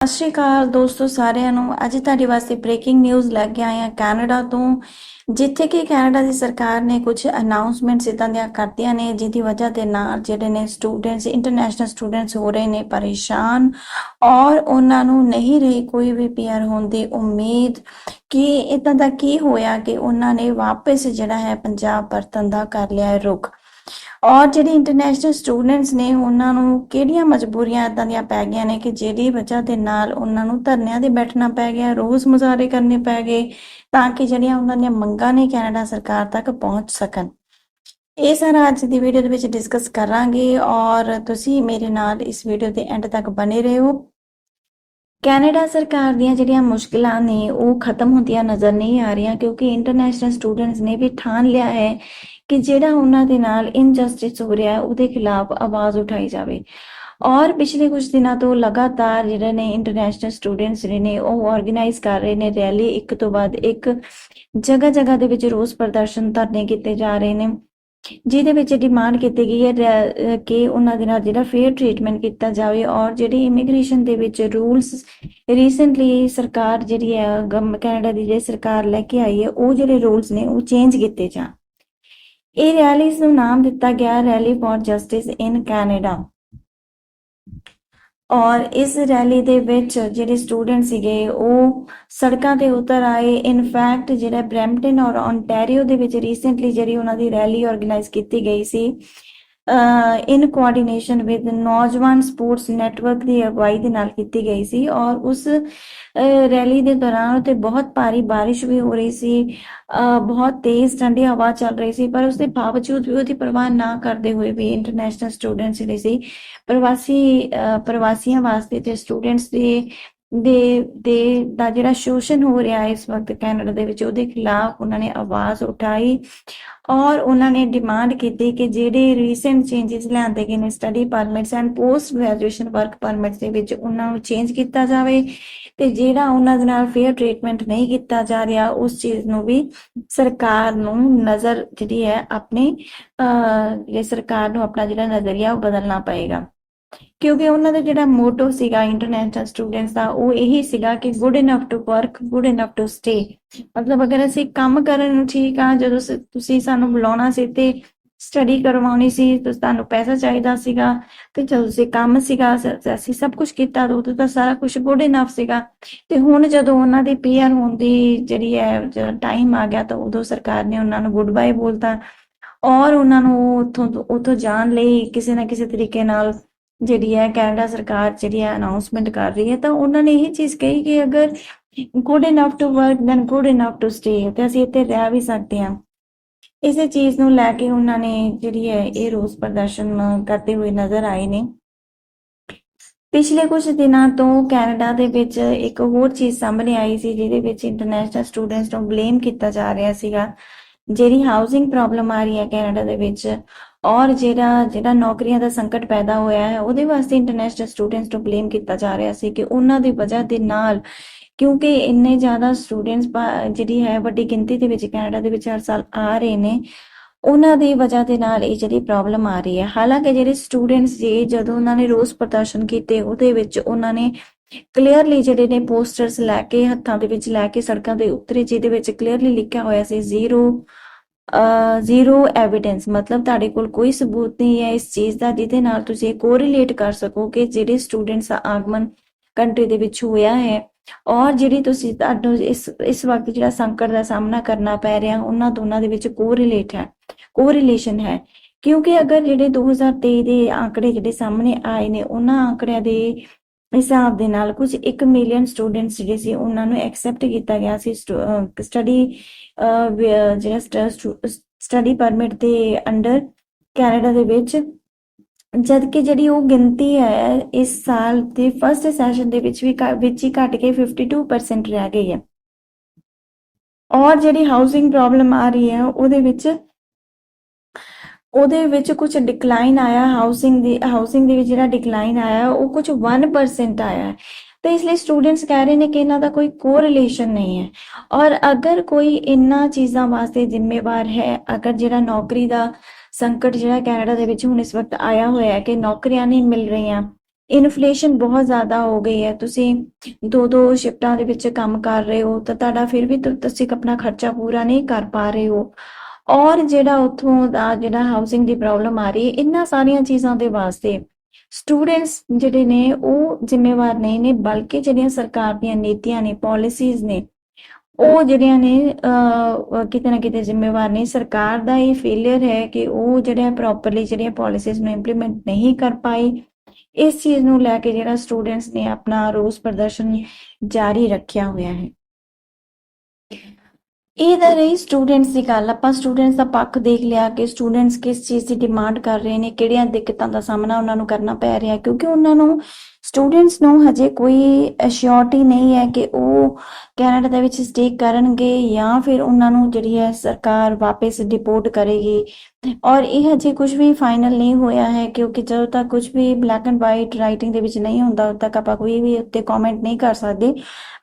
ਸਤਿ ਸ਼੍ਰੀ ਅਕਾਲ ਦੋਸਤੋ ਸਾਰਿਆਂ ਨੂੰ। ਅੱਜ ਤੁਹਾਡੇ ਵਾਸਤੇ ਬ੍ਰੇਕਿੰਗ ਨਿਊਜ਼ ਲੈ ਕੇ ਆਏ ਹਾਂ ਕੈਨੇਡਾ ਤੋਂ। ਜਿੱਥੇ ਕਿ ਕੈਨੇਡਾ ਦੀ ਸਰਕਾਰ ਨੇ ਕੁਝ ਅਨਾਉਂਸਮੈਂਟਸ ਇਦਾਂ ਦੀਆਂ ਕਰਤੀਆਂ ਨੇ, ਜਿਹਦੀ ਵਜ੍ਹਾ ਦੇ ਨਾਲ ਜਿਹੜੇ ਨੇ ਸਟੂਡੈਂਟਸ ਇੰਟਰਨੈਸ਼ਨਲ ਸਟੂਡੈਂਟਸ ਹੋ ਰਹੇ ਨੇ ਪਰੇਸ਼ਾਨ ਔਰ ਉਹਨਾਂ ਨੂੰ ਨਹੀਂ ਰਹੀ ਕੋਈ ਵੀ ਪੀਆਰ ਹੋਣ ਦੀ ਉਮੀਦ। ਕਿ ਇਦਾਂ ਦਾ ਕੀ ਹੋਇਆ ਕਿ ਉਹਨਾਂ ਨੇ ਵਾਪਸ ਜਿਹੜਾ ਹੈ ਪੰਜਾਬ ਵਰਤਨ ਦਾ ਕਰ ਲਿਆ ਹੈ ਰੁਖ? ਔਰ ਜਿਹੜੇ ਇੰਟਰਨੈਸ਼ਨਲ ਸਟੂਡੈਂਟਸ ਨੇ, ਉਹਨਾਂ ਨੂੰ ਕਿਹੜੀਆਂ ਮਜਬੂਰੀਆਂ ਇਦਾਂ ਦੀਆਂ ਪੈ ਗਈਆਂ ਨੇ ਕਿ ਜਿਹੜੀ ਵਜ੍ਹਾ ਦੇ ਨਾਲ ਉਹਨਾਂ ਨੂੰ ਧਰਨਿਆਂ ਤੇ ਬੈਠਣਾ ਪੈ ਗਿਆ, ਰੋਜ਼ ਮੁਜ਼ਾਹਰੇ ਕਰਨੇ ਪੈ ਗਏ, ਤਾਂ ਕਿ ਜਿਹੜੀਆਂ ਉਹਨਾਂ ਦੀਆਂ ਮੰਗਾਂ ਨੇ ਕੈਨੇਡਾ ਸਰਕਾਰ ਤੱਕ ਪਹੁੰਚ ਸਕਣ। ਇਹ ਸਾਰਾ ਅੱਜ ਦੀ ਵੀਡੀਓ ਦੇ ਵਿੱਚ ਡਿਸਕਸ ਕਰਾਂਗੇ ਔਰ ਤੁਸੀਂ ਮੇਰੇ ਨਾਲ ਇਸ ਵੀਡੀਓ ਦੇ ਐਂਡ ਤੱਕ ਬਨੇ ਰਹੋ। ਕੈਨੇਡਾ ਸਰਕਾਰ ਦੀਆਂ ਜਿਹੜੀਆਂ ਮੁਸ਼ਕਲਾਂ ਨੇ, ਉਹ ਖਤਮ ਹੁੰਦੀਆਂ ਨਜ਼ਰ ਨਹੀਂ ਆ ਰਹੀਆਂ, ਕਿਉਂਕਿ ਇੰਟਰਨੈਸ਼ਨਲ ਸਟੂਡੈਂਟਸ ਨੇ ਵੀ ਠਾਣ ਲਿਆ ਹੈ ਕਿ ਜਿਹੜਾ ਉਹਨਾਂ ਦੇ ਨਾਲ ਇਨਜਸਟਿਸ ਹੋ ਰਿਹਾ ਹੈ, ਉਹਦੇ ਖਿਲਾਫ ਆਵਾਜ਼ ਉਠਾਈ ਜਾਵੇ। ਔਰ ਪਿਛਲੇ ਕੁਝ ਦਿਨਾਂ ਤੋਂ ਲਗਾਤਾਰ ਜਿਹੜੇ ਨੇ ਇੰਟਰਨੈਸ਼ਨਲ ਸਟੂਡੈਂਟਸ ਜਿਹੜੇ ਨੇ, ਉਹ ਆਰਗੇਨਾਈਜ਼ ਕਰ ਰਹੇ ਨੇ ਰੈਲੀ ਇੱਕ ਤੋਂ ਬਾਅਦ ਇੱਕ ਜਗ੍ਹਾ ਜਗ੍ਹਾ ਦੇ ਵਿੱਚ ਰੋਸ ਪ੍ਰਦਰਸ਼ਨ ਧਰਨੇ ਕੀਤੇ ਜਾ ਰਹੇ ਨੇ। ਜਿਹਦੇ ਵਿੱਚ ਡਿਮਾਂਡ ਕੀਤੀ ਗਈ ਹੈ ਕਿ ਉਹਨਾਂ ਦੇ ਨਾਲ ਜਿਹੜਾ ਫੇਅਰ ਟ੍ਰੀਟਮੈਂਟ ਕੀਤਾ ਜਾਵੇ ਔਰ ਜਿਹੜੀ ਇਮੀਗ੍ਰੇਸ਼ਨ ਦੇ ਵਿੱਚ ਰੂਲਸ ਰੀਸੈਂਟਲੀ ਸਰਕਾਰ ਜਿਹੜੀ ਹੈ, ਗਮ, ਕੈਨੇਡਾ ਦੀ ਜਿਹੜੀ ਸਰਕਾਰ ਲੈ ਕੇ ਆਈ ਹੈ, ਉਹ ਜਿਹੜੇ ਰੂਲਸ ਨੇ, ਉਹ ਚੇਂਜ ਕੀਤੇ ਜਾਣ। ਇਹ ਰੈਲੀ ਨੂੰ ਨਾਮ ਦਿੱਤਾ ਗਿਆ rally for justice in Canada ਔਰ ਇਸ ਰੈਲੀ ਦੇ ਵਿੱਚ ਜਿਹੜੇ ਸਟੂਡੈਂਟ ਸੀਗੇ, ਉਹ ਸੜਕਾਂ ਤੇ ਉਤਰ ਆਏ। ਇਨਫੈਕਟ ਜਿਹੜਾ ਬ੍ਰੈਂਪਟਨ ਔਰ ਓਨਟਾਰੀਓ ਦੇ ਵਿੱਚ ਰੀਸੈਂਟਲੀ ਜਿਹੜੀ ਉਹਨਾਂ ਦੀ ਰੈਲੀ ਆਰਗੇਨਾਈਜ਼ ਕੀਤੀ ਗਈ ਸੀ in coordination with Naujawan sports network ਦੀ ਅਗਵਾਈ ਦੇ ਨਾਲ ਕੀਤੀ ਗਈ ਸੀ ਔਰ ਉਸ ਰੈਲੀ ਦੇ ਦੌਰਾਨ ਉਤੇ ਬਹੁਤ ਭਾਰੀ ਬਾਰਿਸ਼ ਵੀ ਹੋ ਰਹੀ ਸੀ ਬਹੁਤ ਤੇਜ਼ ਠੰਡੀ ਹਵਾ ਚੱਲ ਰਹੀ ਸੀ, ਪਰ ਉਸ ਦੇ ਬਾਵਜੂਦ ਵੀ ਉਹਦੀ ਪਰਵਾਹ ਨਾ ਕਰਦੇ ਹੋਏ ਵੀ ਇੰਟਰਨੈਸ਼ਨਲ ਸਟੂਡੈਂਟਸ ਜਿਹੜੇ ਸੀ, ਪ੍ਰਵਾਸੀ ਪ੍ਰਵਾਸੀਆਂ ਵਾਸਤੇ ਤੇ ਸਟੂਡੈਂਟਸ ਦੇ ਦੇ ਦੇ ਦਾ ਜਿਹੜਾ ਸ਼ੋਸ਼ਣ ਹੋ ਰਿਹਾ ਹੈ ਇਸ ਵਕਤ ਕੈਨੇਡਾ ਦੇ ਵਿੱਚ, ਉਹਦੇ ਖਿਲਾਫ ਉਹਨਾਂ ਨੇ ਆਵਾਜ਼ ਉਠਾਈ ਔਰ ਉਹਨਾਂ ਨੇ ਡਿਮਾਂਡ ਕੀਤੀ ਕਿ ਜਿਹੜੇ ਰੀਸੈਂਟ ਚੇਂਜਸ ਲਿਆਂਦੇ ਗਏ ਨੇ study permits and post graduation work permits ਦੇ ਵਿੱਚ ਉਹਨਾਂ ਨੂੰ ਚੇਂਜ ਕੀਤਾ ਜਾਵੇ ਤੇ ਜਿਹੜਾ ਉਹਨਾਂ ਦੇ ਨਾਲ ਫੇਅਰ ਟ੍ਰੀਟਮੈਂਟ ਨਹੀਂ ਕੀਤਾ ਜਾ ਰਿਹਾ, ਉਸ ਚੀਜ਼ ਨੂੰ ਵੀ ਸਰਕਾਰ ਨੂੰ ਨਜ਼ਰ ਜਿਹੜੀ ਹੈ ਆਪਣੇ, ਅਹ ਇਹ ਸਰਕਾਰ ਨੂੰ ਆਪਣਾ ਜਿਹੜਾ ਨਜ਼ਰੀਆ ਉਹ ਬਦਲਣਾ ਪਏਗਾ। ਕਿਉਂਕਿ ਉਹਨਾਂ ਦਾ ਜਿਹੜਾ ਮੋਟੋ ਸੀਗਾ ਇੰਟਰਨੈਸ਼ਨਲ ਸਟੂਡੈਂਟਸ ਦਾ, ਉਹ ਇਹੀ ਸੀਗਾ ਕਿ good enough to work good enough to stay ਮਤਲਬ ਅਗਰ ਅਸੀਂ ਕੰਮ ਕਰਨ ਨੂੰ ਠੀਕ ਆ, ਜਦੋਂ ਤੁਸੀਂ ਸਾਨੂੰ ਬੁਲਾਉਣਾ ਸੀ ਤੇ ਸਟੱਡੀ ਕਰਵਾਉਣੀ ਸੀ ਤੁਹਾਨੂੰ ਪੈਸਾ ਚਾਹੀਦਾ ਸੀਗਾ। ਤੇ ਜਦੋਂ ਤੁਸੀਂ ਕੰਮ ਸੀਗਾ ਅਸੀਂ ਸਭ ਕੁਝ ਕੀਤਾ ਉਦੋਂ ਤਾਂ ਸਾਰਾ ਕੁਝ ਗੁੱਡ ਇਨਫ ਸੀਗਾ। ਤੇ ਹੁਣ ਜਦੋਂ ਉਹਨਾਂ ਦੀ ਪੀਆਰ ਹੋਣ ਦੀ ਜਿਹੜੀ ਹੈ ਟਾਈਮ ਆ ਗਿਆ, ਤਾਂ ਉਦੋਂ ਸਰਕਾਰ ਨੇ ਉਹਨਾਂ ਨੂੰ ਗੁੱਡ ਬਾਏ ਬੋਲਤਾ। ਔਰ ਉਹਨਾਂ ਨੂੰ ਉੱਥੋਂ ਉੱਥੋਂ ਜਾਣ ਲਈ ਕਿਸੇ ਨਾ ਕਿਸੇ ਤਰੀਕੇ ਨਾਲ ਜਿਹੜੀ ਹੈ ਕੈਨੇਡਾ ਸਰਕਾਰ ਜਿਹੜੀ ਹੈ ਅਨਾਉਂਸਮੈਂਟ ਕਰ ਰਹੀ ਹੈ, ਤਾਂ ਉਹਨਾਂ ਨੇ ਇਹ ਚੀਜ਼ ਕਹੀ ਕਿ ਅਗਰ good enough to work then good enough to stay ਤੇ ਅਸੀਂ ਇੱਥੇ ਰਹਿ ਵੀ ਸਕਦੇ ਹਾਂ। ਇਸੇ ਚੀਜ਼ ਨੂੰ ਲੈ ਕੇ ਉਹਨਾਂ ਨੇ ਜਿਹੜੀ ਹੈ ਇਹ ਰੋਸ ਪ੍ਰਦਰਸ਼ਨ ਕਰਦੇ ਹੋਏ ਨਜ਼ਰ ਆਏ ਨੇ। ਪਿਛਲੇ ਕੁਝ ਦਿਨਾਂ ਤੋਂ ਕੈਨੇਡਾ ਦੇ ਵਿੱਚ ਇੱਕ ਹੋਰ ਚੀਜ਼ ਸਾਹਮਣੇ ਆਈ ਸੀ, ਜਿਹਦੇ ਵਿੱਚ ਇੰਟਰਨੈਸ਼ਨਲ ਸਟੂਡੈਂਟਸ ਨੂੰ ਬਲੇਮ ਕੀਤਾ ਜਾ ਰਿਹਾ ਸੀਗਾ। ਜਿਹੜੀ ਹਾਊਸਿੰਗ ਪ੍ਰੋਬਲਮ ਆ ਰਹੀ ਹੈ ਕੈਨੇਡਾ ਦੇ ਵਿੱਚ, ਔਰ ਜਿਹੜਾ ਜਿਹੜਾ ਨੌਕਰੀਆਂ ਦਾ ਸੰਕਟ ਪੈਦਾ ਹੋਇਆ ਹੈ, ਉਹਦੇ ਵਾਸਤੇ ਇੰਟਰਨੈਸ਼ਨਲ ਸਟੂਡੈਂਟਸ ਨੂੰ ਬਲੇਮ ਕੀਤਾ ਜਾ ਰਿਹਾ ਸੀ ਕਿ ਉਹਨਾਂ ਦੀ ਵਜ੍ਹਾ ਦੇ ਨਾਲ, ਕਿਉਂਕਿ ਇੰਨੇ ਜ਼ਿਆਦਾ ਸਟੂਡੈਂਟਸ ਜਿਹੜੀ ਹੈ ਵੱਡੀ ਗਿਣਤੀ ਦੇ ਵਿੱਚ ਕੈਨੇਡਾ ਦੇ ਵਿੱਚ ਹਰ ਸਾਲ ਆ ਰਹੇ ਨੇ, ਉਹਨਾਂ ਦੀ ਵਜ੍ਹਾ ਦੇ ਨਾਲ ਇਹ ਜਿਹੜੀ ਪ੍ਰੋਬਲਮ ਆ ਰਹੀ ਹੈ। ਹਾਲਾਂਕਿ ਜਿਹੜੇ ਸਟੂਡੈਂਟਸ ਜੇ ਜਦੋਂ ਉਹਨਾਂ ਨੇ ਰੋਸ ਪ੍ਰਦਰਸ਼ਨ ਕੀਤੇ, ਉਹਦੇ ਵਿੱਚ ਉਹਨਾਂ ਨੇ ਕਲੀਅਰਲੀ ਜਿਹੜੇ ਨੇ ਪੋਸਟਰਸ ਲੈ ਕੇ, ਹੱਥਾਂ ਦੇ ਵਿੱਚ ਲੈ ਕੇ ਸੜਕਾਂ ਦੇ ਉਤਰੇ, ਜਿਹਦੇ ਵਿੱਚ ਕਲੀਅਰਲੀ ਲਿਖਿਆ ਹੋਇਆ ਸੀ ਜ਼ੀਰੋ ਜ਼ੀਰੋ ਐਵੀਡੈਂਸ ਮਤਲਬ ਤੁਹਾਡੇ ਕੋਲ ਕੋਈ ਸਬੂਤ ਨਹੀਂ ਹੈ ਇਸ ਚੀਜ਼ ਦਾ, ਜਿਹਦੇ ਨਾਲ ਤੁਸੀਂ ਕੋਰਿਲੇਟ ਕਰ ਸਕੋ ਕਿ ਜਿਹੜੇ ਸਟੂਡੈਂਟਸ ਦਾ ਆਗਮਨ ਕੰਟਰੀ ਦੇ ਵਿੱਚ ਹੋਇਆ ਹੈ ਔਰ ਜਿਹੜੀ ਤੁਸੀਂ ਤੁਹਾਨੂੰ ਇਸ ਇਸ ਵਕਤ ਜਿਹੜਾ ਸੰਕਟ ਦਾ ਸਾਹਮਣਾ ਕਰਨਾ ਪੈ ਰਿਹਾ, ਉਹਨਾਂ ਦੋਨਾਂ ਦੇ ਵਿੱਚ ਕੋਰਿਲੇਟ ਹੈ ਕੋਰਿਲੇਸ਼ਨ ਹੈ। ਕਿਉਂਕਿ ਅਗਰ ਜਿਹੜੇ 2023 ਦੇ ਆંકੜੇ ਜਿਹੜੇ ਸਾਹਮਣੇ ਆਏ ਨੇ, ਉਹਨਾਂ ਆંકੜਿਆਂ ਦੇ ਹਿਸਾਬ ਦੇ ਨਾਲ ਕੁਝ 1 ਮਿਲੀਅਨ ਸਟੂਡੈਂਟਸ ਜਿਹੜੇ ਸੀ, ਉਹਨਾਂ ਨੂੰ ਐਕਸੈਪਟ ਕੀਤਾ ਗਿਆ ਸੀ ਸਟੱਡੀ ਜਿਹੜਾ ਸਟੱਡੀ ਪਰਮਿਟ ਦੇ ਅੰਡਰ ਕੈਨੇਡਾ ਦੇ ਵਿੱਚ। ਜਦ ਕਿ ਜਿਹੜੀ ਉਹ ਗਿਣਤੀ ਹੈ, ਇਸ ਸਾਲ ਦੇ ਫਸਟ ਸੈਸ਼ਨ ਦੇ ਵਿੱਚ ਵੀ ਵਿੱਚ ਹੀ ਘਟ ਕੇ 52% ਰਹਿ ਗਈ ਹੈ। ਔਰ ਜਿਹੜੀ ਹਾਊਸਿੰਗ ਪ੍ਰੋਬਲਮ ਆ ਰਹੀ ਹੈ, ਉਹਦੇ ਵਿੱਚ ਉਹਦੇ ਵਿੱਚ ਕੁਝ ਡਿਕਲਾਈਨ ਆਇਆ ਹਾਊਸਿੰਗ ਦੀ ਹਾਊਸਿੰਗ ਦੇ ਵਿੱਚ ਜਿਹੜਾ ਡਿਕਲਾਈਨ ਆਇਆ, ਉਹ ਕੁਝ 1% ਆਇਆ ਤੇ ਇਸ ਲਈ ਸਟੂਡੈਂਟਸ ਕਹਿ ਰਹੇ ਨੇ ਕਿ ਇਹਨਾਂ ਦਾ ਕੋਈ ਕੋਰਿਲੇਸ਼ਨ ਨਹੀਂ ਹੈ। ਔਰ ਅਗਰ ਕੋਈ ਇਨ੍ਹਾਂ ਚੀਜ਼ਾਂ ਵਾਸਤੇ ਜ਼ਿੰਮੇਵਾਰ ਹੈ, ਅਗਰ ਜਿਹੜਾ ਨੌਕਰੀ ਦਾ ਸੰਕਟ ਜਿਹੜਾ ਕੈਨੇਡਾ ਦੇ ਵਿੱਚ ਹੁਣ ਇਸ ਵਕਤ ਆਇਆ ਹੋਇਆ ਹੈ ਕਿ ਨੌਕਰੀਆਂ ਨਹੀਂ ਮਿਲ ਰਹੀਆਂ ਇਨਫਲੇਸ਼ਨ ਬਹੁਤ ਜ਼ਿਆਦਾ ਹੋ ਗਈ ਹੈ, ਤੁਸੀਂ ਦੋ ਦੋ ਸ਼ਿਫਟਾਂ ਦੇ ਵਿੱਚ ਕੰਮ ਕਰ ਰਹੇ ਹੋ, ਤਾਂ ਤੁਹਾਡਾ ਫਿਰ ਵੀ ਤੁਸੀਂ ਆਪਣਾ ਖਰਚਾ ਪੂਰਾ ਨਹੀਂ ਕਰ ਪਾ ਰਹੇ ਹੋ। ਔਰ ਜਿਹੜਾ ਉੱਥੋਂ ਦਾ ਜਿਹੜਾ ਹਾਊਸਿੰਗ ਦੀ ਪ੍ਰੋਬਲਮ ਆ ਰਹੀ ਹੈ ਇਹਨਾਂ ਸਾਰੀਆਂ ਚੀਜ਼ਾਂ ਦੇ ਵਾਸਤੇ ਸਟੂਡੈਂਟਸ ਜਿਹੜੇ ਨੇ, ਉਹ ਜ਼ਿੰਮੇਵਾਰ ਨਹੀਂ ਨੇ, ਬਲਕਿ ਜਿਹੜੀਆਂ ਸਰਕਾਰ ਦੀਆਂ ਨੀਤੀਆਂ ਨੇ ਪਾਲਿਸੀਜ਼ ਨੇ, ਉਹ ਜਿਹੜੀਆਂ ਨੇ ਕਿਤੇ ਨਾ ਕਿਤੇ ਜ਼ਿੰਮੇਵਾਰ ਨੇ ਸਰਕਾਰ ਦਾ ਇਹ ਫੇਲਿਅਰ ਹੈ ਕਿ ਉਹ ਜਿਹੜਾ ਪ੍ਰੋਪਰਲੀ ਜਿਹੜੀਆਂ ਪਾਲਿਸੀਜ਼ ਨੂੰ ਇੰਪਲੀਮੈਂਟ ਨਹੀਂ ਕਰ ਪਾਈ। ਇਸ ਚੀਜ਼ ਨੂੰ ਲੈ ਕੇ ਜਿਹੜਾ ਸਟੂਡੈਂਟਸ ਨੇ ਆਪਣਾ ਰੋਸ ਪ੍ਰਦਰਸ਼ਨ ਜਾਰੀ ਰੱਖਿਆ ਹੋਇਆ ਹੈ। ਇਹ ਤਾਂ ਰਹੀ ਸਟੂਡੈਂਟਸ ਦੀ ਗੱਲ। ਆਪਾਂ ਸਟੂਡੈਂਟਸ ਦਾ ਪੱਖ ਦੇਖ ਲਿਆ ਕਿ ਸਟੂਡੈਂਟਸ ਕਿਸ ਚੀਜ਼ ਦੀ ਡਿਮਾਂਡ ਕਰ ਰਹੇ ਨੇ, ਕਿਹੜੀਆਂ ਦਿੱਕਤਾਂ ਦਾ ਸਾਹਮਣਾ ਉਹਨਾਂ ਨੂੰ ਕਰਨਾ ਪੈ ਰਿਹਾ। ਕਿਉਂਕਿ ਉਹਨਾਂ ਨੂੰ ਸਟੂਡੈਂਟਸ ਨੂੰ ਹਜੇ ਕੋਈ ਅਸ਼ੋਰਟੀ ਨਹੀਂ ਹੈ ਕਿ ਉਹ ਕੈਨੇਡਾ ਦੇ ਵਿੱਚ ਸਟੇ ਕਰਨਗੇ ਜਾਂ ਫਿਰ ਉਹਨਾਂ ਨੂੰ ਜਿਹੜੀ ਹੈ ਸਰਕਾਰ ਵਾਪਸ ਡਿਪੋਰਟ ਕਰੇਗੀ। ਔਰ ਇਹ ਹਜੇ ਕੁਝ ਵੀ ਫਾਈਨਲ ਨਹੀਂ ਹੋਇਆ ਹੈ ਕਿਉਂਕਿ ਜਦੋਂ ਤੱਕ ਕੁਝ ਵੀ ਬਲੈਕ ਐਂਡ ਵਾਈਟ ਰਾਈਟਿੰਗ ਦੇ ਵਿੱਚ ਨਹੀਂ ਹੁੰਦਾ, ਉਦੋਂ ਤੱਕ ਆਪਾਂ ਕੋਈ ਵੀ ਉੱਤੇ ਕਮੈਂਟ ਨਹੀਂ ਕਰ ਸਕਦੇ।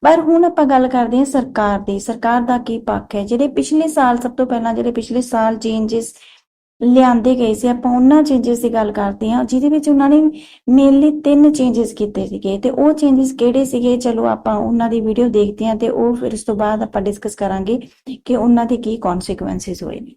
ਪਰ ਹੁਣ ਆਪਾਂ ਗੱਲ ਕਰਦੇ ਹਾਂ ਸਰਕਾਰ ਦੀ। ਸਰਕਾਰ ਦਾ ਕੀ ਪੱਖ ਹੈ? ਜਿਹੜੇ ਪਿਛਲੇ ਸਾਲ, ਸਭ ਤੋਂ ਪਹਿਲਾਂ ਜਿਹੜੇ ਪਿਛਲੇ ਸਾਲ ਚੇਂਜਸ ਲਿਆਂਦੇ ਗਏ ਸੀ। ਆਪਾਂ ਉਹਨਾਂ ਚੇਂਜਸ ਦੀ ਗੱਲ ਕਰਦੇ ਹਾਂ, ਜਿਹਦੇ ਵਿੱਚ ਉਹਨਾਂ ਨੇ ਮੇਨਲੀ ਤਿੰਨ ਚੇਂਜਸ ਕੀਤੇ ਸੀਗੇ ਤੇ ਉਹ ਚੇਂਜਸ ਕਿਹੜੇ ਸੀਗੇ? ਚਲੋ ਆਪਾਂ ਉਹਨਾਂ ਦੀ ਵੀਡੀਓ ਦੇਖਦੇ ਹਾਂ ਤੇ ਉਹ ਫਿਰ ਉਸ ਤੋਂ ਬਾਅਦ ਆਪਾਂ ਡਿਸਕਸ ਕਰਾਂਗੇ ਕਿ ਉਹਨਾਂ ਦੇ ਕੀ ਕਨਸੀਕੁਐਂਸਿਸ ਹੋਏ ਨੇ।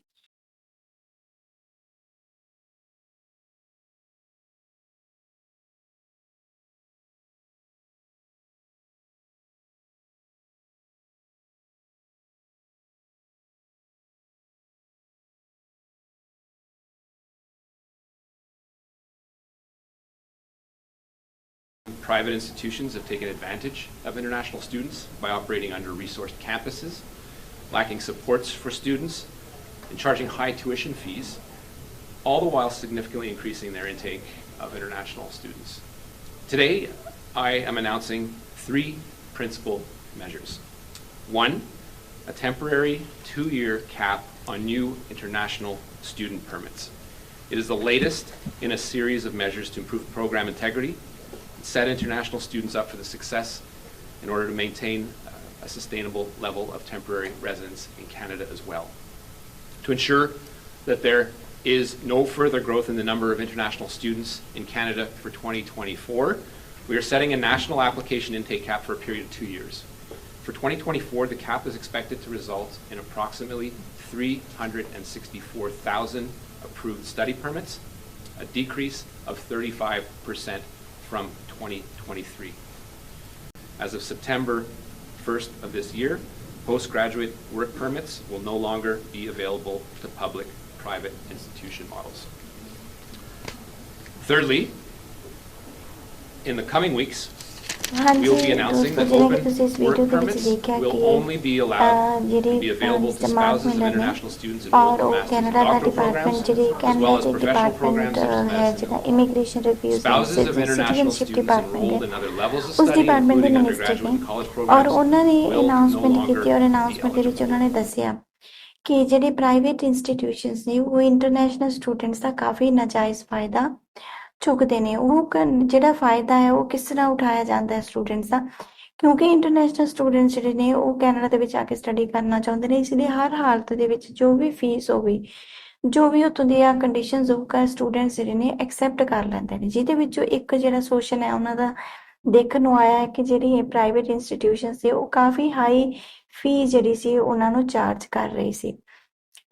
Private institutions have taken advantage of international students by operating under-resourced campuses, lacking supports for students, and charging high tuition fees, all the while significantly increasing their intake of international students. Today, I am announcing three principal measures. One, a temporary two-year cap on new international student permits. It is the latest in a series of measures to improve program integrity, set international students up for the success in order to maintain uh, a sustainable level of temporary residence in Canada as well. To ensure that there is no further growth in the number of international students in Canada for 2024, we are setting a national application intake cap for a period of two years. For 2024, the cap is expected to result in approximately 364,000 approved study permits, a decrease of 35% from 2023. As of September 1st of this year, postgraduate work permits will no longer be available to public-private institution models. Thirdly, in the coming weeks, ਹਾਂਜੀ we will be announcing that ਦੋਸਤੋ, ਜਿਵੇਂ ਕਿ ਤੁਸੀਂ ਇਸ open work video ਦੇ ਵਿੱਚ permits ਦੇਖਿਆ will ਕਿ only be uh, allowed to ਜਿਹੜੀ be available to mister spouses of Miller international ਨੇ students ਔਰ enrolled in ਉਹ master's ਕੈਨੇਡਾ and ਦਾ doctoral ਡਿਪਾਰਟਮੈਂਟ programs, ਜਿਹੜੀ as well ਕੈਨੇਡਾ as ਦੇ professional department programs such as ਹੈ medicine ਜਿਹੜਾ and. Immigration refugees Spouses of international citizenship students enrolled department in ਹੈ other levels of ਉਸ study, department ਦੇ including minister undergraduate and college ਨੇ ਔਰ programs, ਉਹਨਾਂ ਨੇ will no ਅਨਾਉਂਸਮੈਂਟ longer ਕੀਤੀ ਔਰ be ਅਨਾਉਂਸਮੈਂਟ ਦੇ ਵਿੱਚ eligible. ਉਹਨਾਂ ਨੇ ਦੱਸਿਆ ਕਿ ਜਿਹੜੇ ਪ੍ਰਾਈਵੇਟ ਇੰਸਟੀਟਿਊਸ਼ਨਸ ਨੇ ਉਹ ਇੰਟਰਨੈਸ਼ਨਲ ਸਟੂਡੈਂਟਸ ਦਾ ਕਾਫੀ ਨਾਜਾਇਜ਼ ਫਾਇਦਾ ਚੁੱਕਦੇ ਨੇ, ਉਹ ਕ- ਜਿਹੜਾ ਫਾਇਦਾ ਹੈ, ਉਹ ਕਿਸ ਤਰ੍ਹਾਂ ਉਠਾਇਆ ਜਾਂਦਾ ਹੈ ਸਟੂਡੈਂਟਸ ਦਾ? ਕਿਉਂਕਿ ਇੰਟਰਨੈਸ਼ਨਲ ਸਟੂਡੈਂਟਸ ਜਿਹੜੇ ਨੇ, ਉਹ ਕੈਨੇਡਾ ਦੇ ਵਿੱਚ ਆ ਕੇ ਸਟੱਡੀ ਕਰਨਾ ਚਾਹੁੰਦੇ ਨੇ, ਇਸ ਲਈ ਹਰ ਹਾਲਤ ਦੇ ਵਿੱਚ ਜੋ ਵੀ ਫੀਸ ਹੋਵੇ, ਜੋ ਵੀ ਉੱਥੋਂ ਦੀਆਂ ਕੰਡੀਸ਼ਨਸ ਹੋਊਗਾ ਸਟੂਡੈਂਟਸ ਜਿਹੜੇ ਨੇ ਐਕਸੈਪਟ ਕਰ ਲੈਂਦੇ ਨੇ, ਜਿਹਦੇ ਵਿੱਚੋਂ ਇੱਕ ਜਿਹੜਾ ਸੋਸ਼ਲ ਹੈ, ਉਹਨਾਂ ਦਾ ਦੇਖਣ ਨੂੰ ਆਇਆ ਹੈ ਕਿ ਜਿਹੜੀ ਇਹ ਪ੍ਰਾਈਵੇਟ ਇੰਸਟੀਟਿਊਸ਼ਨ ਸੀ, ਉਹ ਕਾਫੀ ਹਾਈ ਫੀ ਜਿਹੜੀ ਸੀ, ਉਹਨਾਂ ਨੂੰ ਚਾਰਜ ਕਰ ਰਹੀ ਸੀ।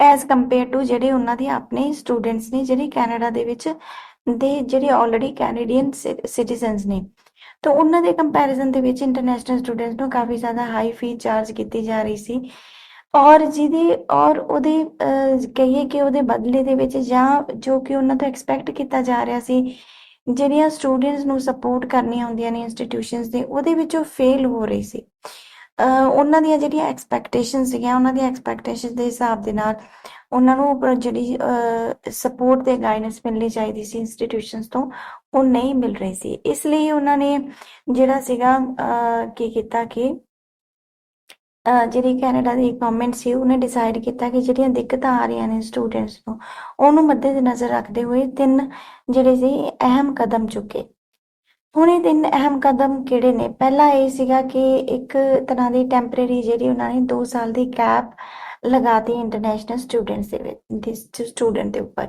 ਐਸ ਕੰਪੇਅਰ ਟੂ ਜਿਹੜੇ ਉਹਨਾਂ ਦੇ ਆਪਣੇ ਸਟੂਡੈਂਟਸ ਨੇ, ਜਿਹੜੇ ਕੈਨੇਡਾ ਦੇ ਵਿੱਚ ਦੇ ਜਿਹੜੇ ਆਲਰੇਡੀ ਕੈਨੇਡੀਅਨ ਸਿਟੀਜ਼ਨਸ ਨੇ, ਤਾਂ ਉਹਨਾਂ ਦੇ ਕੰਪੈਰੀਜ਼ਨ ਦੇ ਵਿੱਚ ਇੰਟਰਨੈਸ਼ਨਲ ਸਟੂਡੈਂਟਸ ਨੂੰ ਕਾਫੀ ਜ਼ਿਆਦਾ ਹਾਈ ਫੀ ਚਾਰਜ ਕੀਤੀ ਜਾ ਰਹੀ ਸੀ ਔਰ ਜਿਹਦੇ, ਔਰ ਉਹਦੇ ਕਹੀਏ ਕਿ ਉਹਦੇ ਬਦਲੇ ਦੇ ਵਿੱਚ ਜਾਂ ਜੋ ਕਿ ਉਹਨਾਂ ਤੋਂ ਐਕਸਪੈਕਟ ਕੀਤਾ ਜਾ ਰਿਹਾ ਸੀ, ਜਿਹੜੀਆਂ ਸਟੂਡੈਂਟਸ ਨੂੰ ਸਪੋਰਟ ਕਰਨੀਆਂ ਹੁੰਦੀਆਂ ਨੇ ਇੰਸਟੀਟਿਊਸ਼ਨਸ ਦੇ, ਉਹਦੇ ਵਿੱਚ ਉਹ ਫੇਲ ਹੋ ਰਹੀ ਸੀ। ਉਹਨਾਂ ਦੀਆਂ ਜਿਹੜੀਆਂ ਐਕਸਪੈਕਟੇਸ਼ਨ ਸੀਗੀਆਂ, ਉਹਨਾਂ ਦੀਆਂ ਐਕਸਪੈਕਟੇਸ਼ਨ ਦੇ ਹਿਸਾਬ ਦੇ ਨਾਲ ਉਹਨਾਂ ਨੂੰ ਜਿਹੜੀ ਸਪੋਰਟ ਤੇ ਗਾਈਡੈਂਸ ਮਿਲਣੀ ਚਾਹੀਦੀ ਸੀ ਇੰਸਟੀਟਿਊਸ਼ਨਸ ਤੋਂ, ਉਹ ਨਹੀਂ ਮਿਲ ਰਹੀ ਸੀ। ਇਸ ਲਈ ਉਹਨਾਂ ਨੇ ਜਿਹੜਾ ਸੀਗਾ ਕੀ ਕੀਤਾ ਕਿ ਜਿਹੜੀ ਕੈਨੇਡਾ ਦੀ ਗਵਰਨਮੈਂਟ ਸੀ, ਉਹਨੇ ਡਿਸਾਈਡ ਕੀਤਾ ਕਿ ਜਿਹੜੀਆਂ ਦਿੱਕਤਾਂ ਆ ਰਹੀਆਂ ਨੇ ਸਟੂਡੈਂਟਸ ਨੂੰ, ਉਹਨੂੰ ਮੱਦੇ ਨਜ਼ਰ ਰੱਖਦੇ ਹੋਏ ਤਿੰਨ ਜਿਹੜੇ ਸੀ, ਅਹਿਮ ਕਦਮ ਚੁੱਕੇ। ਹੁਣ ਤਿੰਨ ਅਹਿਮ ਕਦਮ ਕਿਹੜੇ ਨੇ? ਪਹਿਲਾ ਇਹ ਸੀਗਾ ਕਿ ਇੱਕ ਤਰ੍ਹਾਂ ਦੀ ਟੈਂਪਰੇਰੀ ਜਿਹੜੀ ਉਹਨਾਂ ਨੇ 2 ਸਾਲ ਦੀ ਕੈਪ ਲਗਾਤੀ ਇੰਟਰਨੈਸ਼ਨਲ ਸਟੂਡੈਂਟਸ ਦੇ ਵਿੱਚ ਸਟੂਡੈਂਟ ਦੇ ਉੱਪਰ।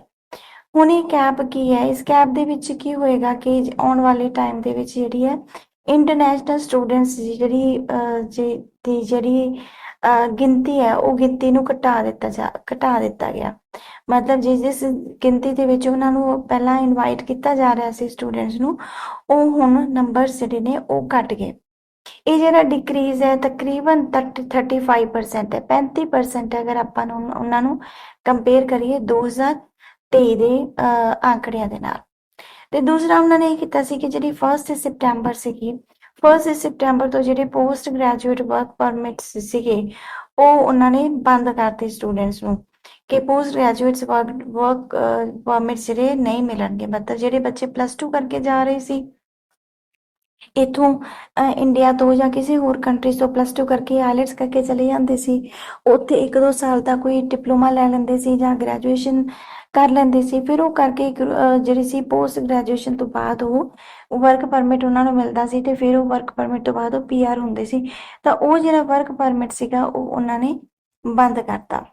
ਹੁਣ ਇਹ ਕੈਪ ਕੀ ਹੈ? ਇਸ ਕੈਪ ਦੇ ਵਿੱਚ ਕੀ ਹੋਏਗਾ ਕਿ ਆਉਣ ਵਾਲੇ ਟਾਈਮ ਦੇ ਵਿੱਚ ਜਿਹੜੀ ਹੈ ਇੰਟਰਨੈਸ਼ਨਲ ਸਟੂਡੈਂਟਸ ਦੀ ਜਿਹੜੀ ਜਿਹੜੀ ਗਿਣਤੀ ਹੈ ਉਹ ਗਿਣਤੀ ਨੂੰ ਘਟਾ ਦਿੱਤਾ ਜਾ ਘਟਾ ਦਿੱਤਾ ਗਿਆ। ਮਤਲਬ ਜਿਸ ਜਿਸ ਗਿਣਤੀ ਦੇ ਵਿੱਚ ਉਹਨਾਂ ਨੂੰ ਪਹਿਲਾਂ ਇਨਵਾਈਟ ਕੀਤਾ ਜਾ ਰਿਹਾ ਸੀ ਸਟੂਡੈਂਟਸ ਨੂੰ ਉਹ ਹੁਣ ਨੰਬਰਸ ਜਿਹੜੇ ਨੇ ਉਹ ਘਟ ਗਏ। ਇਹ ਜਿਹੜਾ ਡਿਕਰੀਜ਼ ਹੈ ਤਕਰੀਬਨ 35% ਹੈ। 35% ਅਗਰ ਆਪਾਂ ਨੂੰ ਉਹਨਾਂ ਨੂੰ ਕੰਪੇਅਰ ਕਰੀਏ 2023 ਦੇ ਅਹ, ਆંકੜਿਆਂ ਦੇ ਨਾਲ। ਤੇ ਦੂਸਰਾ ਉਹਨਾਂ ਨੇ ਇਹ ਕੀਤਾ ਸੀ ਕਿ ਜਿਹੜੀ 1 ਸਤੰਬਰ ਸੀਗੀ 1 ਸਤੰਬਰ ਤੋਂ ਜਿਹੜੇ ਪੋਸਟ ਗ੍ਰੈਜੂਏਟ ਵਰਕ ਪਰਮਿਟਸ ਸੀਗੇ, ਉਹ ਉਹਨਾਂ ਨੇ ਬੰਦ ਕਰਤੇ ਸਟੂਡੈਂਟਸ ਨੂੰ ਕਿ ਪੋਸਟ ਗ੍ਰੈਜੂਏਟਸ ਵਰਕ ਪਰਮਿਟ ਜਿਹੜੇ ਨਹੀਂ ਮਿਲਣਗੇ। ਮਤਲਬ ਜਿਹੜੇ ਬੱਚੇ ਪਲੱਸ 2 ਕਰਕੇ ਜਾ ਰਹੇ ਸੀ ਇਥੋਂ ਇੰਡੀਆ ਤੋਂ ਜਾਂ ਕਿਸੇ ਹੋਰ ਕੰਟਰੀ ਤੋਂ ਪਲੱਸ 2 ਕਰਕੇ ਆਇਲਟਸ ਕਰਕੇ ਚਲੇ ਜਾਂਦੇ ਸੀ। ਉੱਥੇ ਇੱਕ ਦੋ ਸਾਲ ਦਾ ਕੋਈ ਡਿਪਲੋਮਾ ਲੈ ਲੈਂਦੇ ਸੀ ਜਾਂ ਗ੍ਰੈਜੂਏਸ਼ਨ ਕਰ ਲੈਂਦੇ ਸੀ। ਫਿਰ ਉਹ ਕਰਕੇ ਇੱਕ, ਅਹ, ਜਿਹੜੀ ਸੀ ਪੋਸਟ ਗ੍ਰੈਜੂਏਸ਼ਨ ਤੋਂ ਬਾਅਦ ਉਹ ਵਰਕ ਪਰਮਿਟ ਉਹਨਾਂ ਨੂੰ ਮਿਲਦਾ ਸੀ ਤੇ ਫਿਰ ਉਹ ਵਰਕ ਪਰਮਿਟ ਤੋਂ ਬਾਅਦ ਉਹ ਪੀਆਰ ਹੁੰਦੇ ਸੀ। ਤਾਂ ਉਹ ਜਿਹੜਾ ਵਰਕ ਪਰਮਿਟ ਸੀਗਾ ਉਹ ਉਹਨਾਂ ਨੇ ਬੰਦ ਕਰਤਾ।